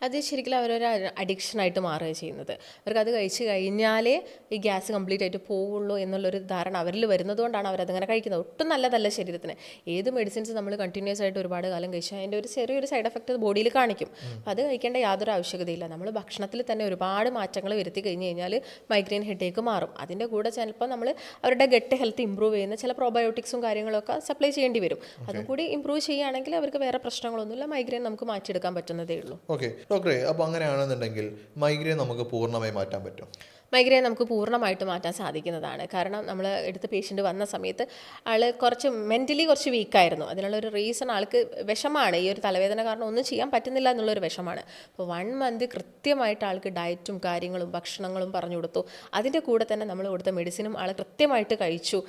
അത് ശരിക്കും അവരൊരു അഡിക്ഷനായിട്ട് മാറുകയാണ് ചെയ്യുന്നത്. അവർക്ക് അത് കഴിച്ചു കഴിഞ്ഞാലേ ഈ ഗ്യാസ് കംപ്ലീറ്റ് ആയിട്ട് പോവുള്ളൂ എന്നുള്ളൊരു ധാരണ അവരിൽ വരുന്നതുകൊണ്ടാണ് അവരതങ്ങനെ കഴിക്കുന്നത്. ഒട്ടും നല്ലതല്ല ശരീരത്തിന്. ഏത് മെഡിസിൻസ് നമ്മൾ കണ്ടിന്യൂസ് ആയിട്ട് ഒരുപാട് കാലം കഴിച്ചാൽ അതിന്റെ ഒരു ചെറിയൊരു സൈഡ് എഫക്റ്റ് ബോഡിയിൽ കാണിക്കും. അപ്പം അത് കഴിക്കേണ്ട യാതൊരു ആവശ്യകതയില്ല. നമ്മൾ ഭക്ഷണത്തിൽ തന്നെ ഒരുപാട് മാറ്റങ്ങൾ വരുത്തി കഴിഞ്ഞ് കഴിഞ്ഞാൽ മൈഗ്രെയിൻ ഹെഡേക്ക് മാറും. അതിന്റെ കൂടെ ചിലപ്പോൾ നമ്മൾ അവരുടെ ഗട്ട് ഹെൽത്ത് ഇമ്പ്രൂവ് ചെയ്യുന്ന ചില പ്രോബയോട്ടിക്സും കാര്യങ്ങളൊക്കെ സപ്ലൈ ചെയ്യേണ്ടി വരും. അതും കൂടി ഇമ്പ്രൂവ് ചെയ്യുകയാണെങ്കിൽ അവർക്ക് വേറെ പ്രശ്നങ്ങളൊന്നുമില്ല. മൈഗ്രെയിൻ നമുക്ക് മാറ്റിയെടുക്കാൻ പറ്റുന്നതേ ഉള്ളൂ. ഓക്കെ ഡോക്ടറെ അപ്പോൾ അങ്ങനെയാണെന്നുണ്ടെങ്കിൽ മൈഗ്രെയിൻ നമുക്ക് പൂർണമായി മാറ്റാൻ പറ്റും. മൈഗ്രെയിൻ നമുക്ക് പൂർണമായിട്ട് മാറ്റാൻ സാധിക്കുന്നതാണ്. കാരണം നമ്മൾ എടുത്ത പേഷ്യന്റ് വന്ന സമയത്ത് ആൾ കുറച്ച് മെന്റലി കുറച്ച് വീക്കായിരുന്നു അതിനുള്ളൊരു റീസൺ ആൾക്ക് വിഷമാണ്. ഈ ഒരു തലവേദന കാരണം ഒന്നും ചെയ്യാൻ പറ്റുന്നില്ല എന്നുള്ളൊരു വിഷമാണ്. അപ്പോൾ വൺ മന്ത് കൃത്യമായിട്ട് ആൾക്ക് ഡയറ്റും കാര്യങ്ങളും ഭക്ഷണങ്ങളും പറഞ്ഞു കൊടുത്തു. അതിന്റെ കൂടെ തന്നെ നമ്മൾ കൊടുത്ത മെഡിസിനും ആൾ കൃത്യമായിട്ട് കഴിച്ചു.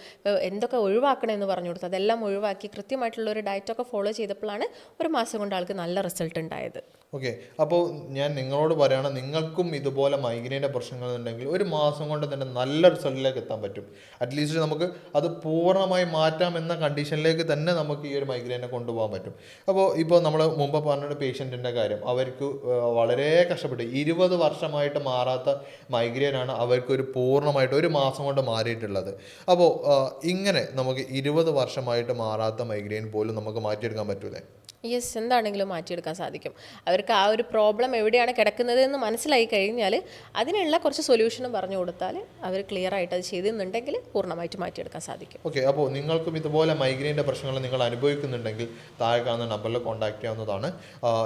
എന്തൊക്കെ ഒഴിവാക്കണമെന്ന് പറഞ്ഞു കൊടുത്തു. അതെല്ലാം ഒഴിവാക്കി കൃത്യമായിട്ടുള്ള ഒരു ഡയറ്റൊക്കെ ഫോളോ ചെയ്തപ്പോഴാണ് ഒരു മാസം കൊണ്ട് ആൾക്ക് നല്ല റിസൾട്ട് ഉണ്ടായത്. ഓക്കെ അപ്പോൾ ഞാൻ നിങ്ങളോട് പറയുകയാണ് നിങ്ങൾക്കും ഇതുപോലെ മൈഗ്രെയിന്റെ പ്രശ്നങ്ങൾ ഉണ്ടെങ്കിൽ ഒരു മാസം കൊണ്ട് തന്നെ നല്ല റിസൾട്ടിലേക്ക് എത്താൻ പറ്റും. അറ്റ്ലീസ്റ്റ് നമുക്ക് അത് പൂർണമായി മാറ്റാം എന്ന കണ്ടീഷനിലേക്ക് തന്നെ നമുക്ക് ഈ ഒരു മൈഗ്രെയിനെ കൊണ്ടുപോകാൻ പറ്റും. അപ്പോൾ ഇപ്പോൾ നമ്മൾ മുമ്പ് പറഞ്ഞൊരു പേഷ്യന്റിന്റെ കാര്യം അവർക്ക് വളരെ കഷ്ടപ്പെട്ടു. ഇരുപത് വർഷമായിട്ട് മാറാത്ത മൈഗ്രെയിനാണ് അവർക്ക് ഒരു പൂർണമായിട്ട് ഒരു മാസം കൊണ്ട് മാറിയിട്ടുള്ളത്. അപ്പോൾ ഇങ്ങനെ നമുക്ക് ഇരുപത് വർഷമായിട്ട് മാറാത്ത മൈഗ്രെയിൻ പോലും നമുക്ക് മാറ്റിയെടുക്കാൻ പറ്റൂലേ? യെസ് എന്താണെങ്കിലും മാറ്റിയെടുക്കാൻ സാധിക്കും. അവർക്ക് ആ ഒരു പ്രോബ്ലം എവിടെയാണ് കിടക്കുന്നത് എന്ന് മനസ്സിലായി കഴിഞ്ഞാൽ അതിനുള്ള കുറച്ച് സൊല്യൂഷനും പറഞ്ഞു കൊടുത്താൽ അവർ ക്ലിയർ ആയിട്ട് അത് ചെയ്തെന്നുണ്ടെങ്കിൽ പൂർണമായിട്ട് മാറ്റിയെടുക്കാൻ സാധിക്കും. ഓക്കെ അപ്പോൾ നിങ്ങൾക്കും ഇതുപോലെ മൈഗ്രെയിന്റെ പ്രശ്നങ്ങൾ നിങ്ങൾ അനുഭവിക്കുന്നുണ്ടെങ്കിൽ താഴെ കാണുന്ന നമ്പറിൽ കോൺടാക്ട് ചെയ്യാവുന്നതാണ്.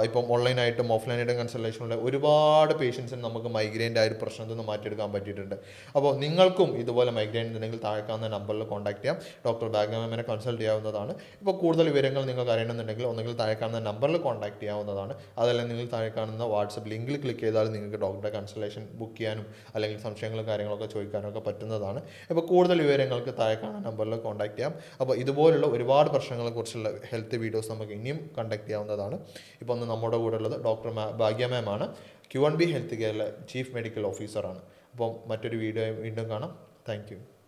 ഇപ്പം ഓൺലൈനായിട്ടും ഓഫ്ലൈനായിട്ടും കൺസൾട്ടേഷനുള്ള ഒരുപാട് പേഷ്യൻസിന് നമുക്ക് മൈഗ്രെയിന്റെ ആ ഒരു പ്രശ്നത്തിൽ നിന്ന് മാറ്റിയെടുക്കാൻ പറ്റിയിട്ടുണ്ട്. അപ്പോൾ നിങ്ങൾക്കും ഇതുപോലെ മൈഗ്രെയിൻ ഉണ്ടെങ്കിൽ താഴെ കാണുന്ന നമ്പറിൽ കോൺടാക്ട് ചെയ്യാം. ഡോക്ടർ ബാഗ്മാമിനെ കൺസൾട്ട് ചെയ്യാവുന്നതാണ്. ഇപ്പോൾ കൂടുതൽ വിവരങ്ങൾ നിങ്ങൾക്ക് അറിയണമെന്നുണ്ടെങ്കിൽ ഒന്നുകിൽ താഴെ കാണുന്ന നമ്പറിൽ കോൺടാക്ട് ചെയ്യാവുന്നതാണ്. അതല്ലെങ്കിൽ നിങ്ങൾ താഴെ കാണുന്ന വാട്സപ്പ് ലിങ്കിൽ ക്ലിക്ക് ചെയ്താൽ നിങ്ങൾക്ക് ഡോക്ടറെ കൺസൾട്ടേഷൻ ബുക്ക് ചെയ്യാനും അല്ലെങ്കിൽ സംശയങ്ങളും കാര്യങ്ങളൊക്കെ ചോദിക്കാനൊക്കെ പറ്റുന്നതാണ്. അപ്പോൾ കൂടുതൽ വിവരങ്ങൾക്ക് താഴെ കാണുന്ന നമ്പറിൽ കോൺടാക്ട് ചെയ്യാം. അപ്പോൾ ഇതുപോലുള്ള ഒരുപാട് പ്രശ്നങ്ങളെക്കുറിച്ചുള്ള ഹെൽത്ത് വീഡിയോസ് നമുക്ക് ഇനിയും കണ്ടക്ട് ചെയ്യാവുന്നതാണ്. ഇപ്പോൾ ഒന്ന് നമ്മുടെ കൂടെ ഉള്ളത് ഡോക്ടർ ഭാഗ്യ മാം ആണ്. ക്യു എൻ ബി ഹെൽത്ത് കെയറിലെ ചീഫ് മെഡിക്കൽ ഓഫീസറാണ് അപ്പം മറ്റൊരു വീഡിയോ വീണ്ടും കാണാം. താങ്ക്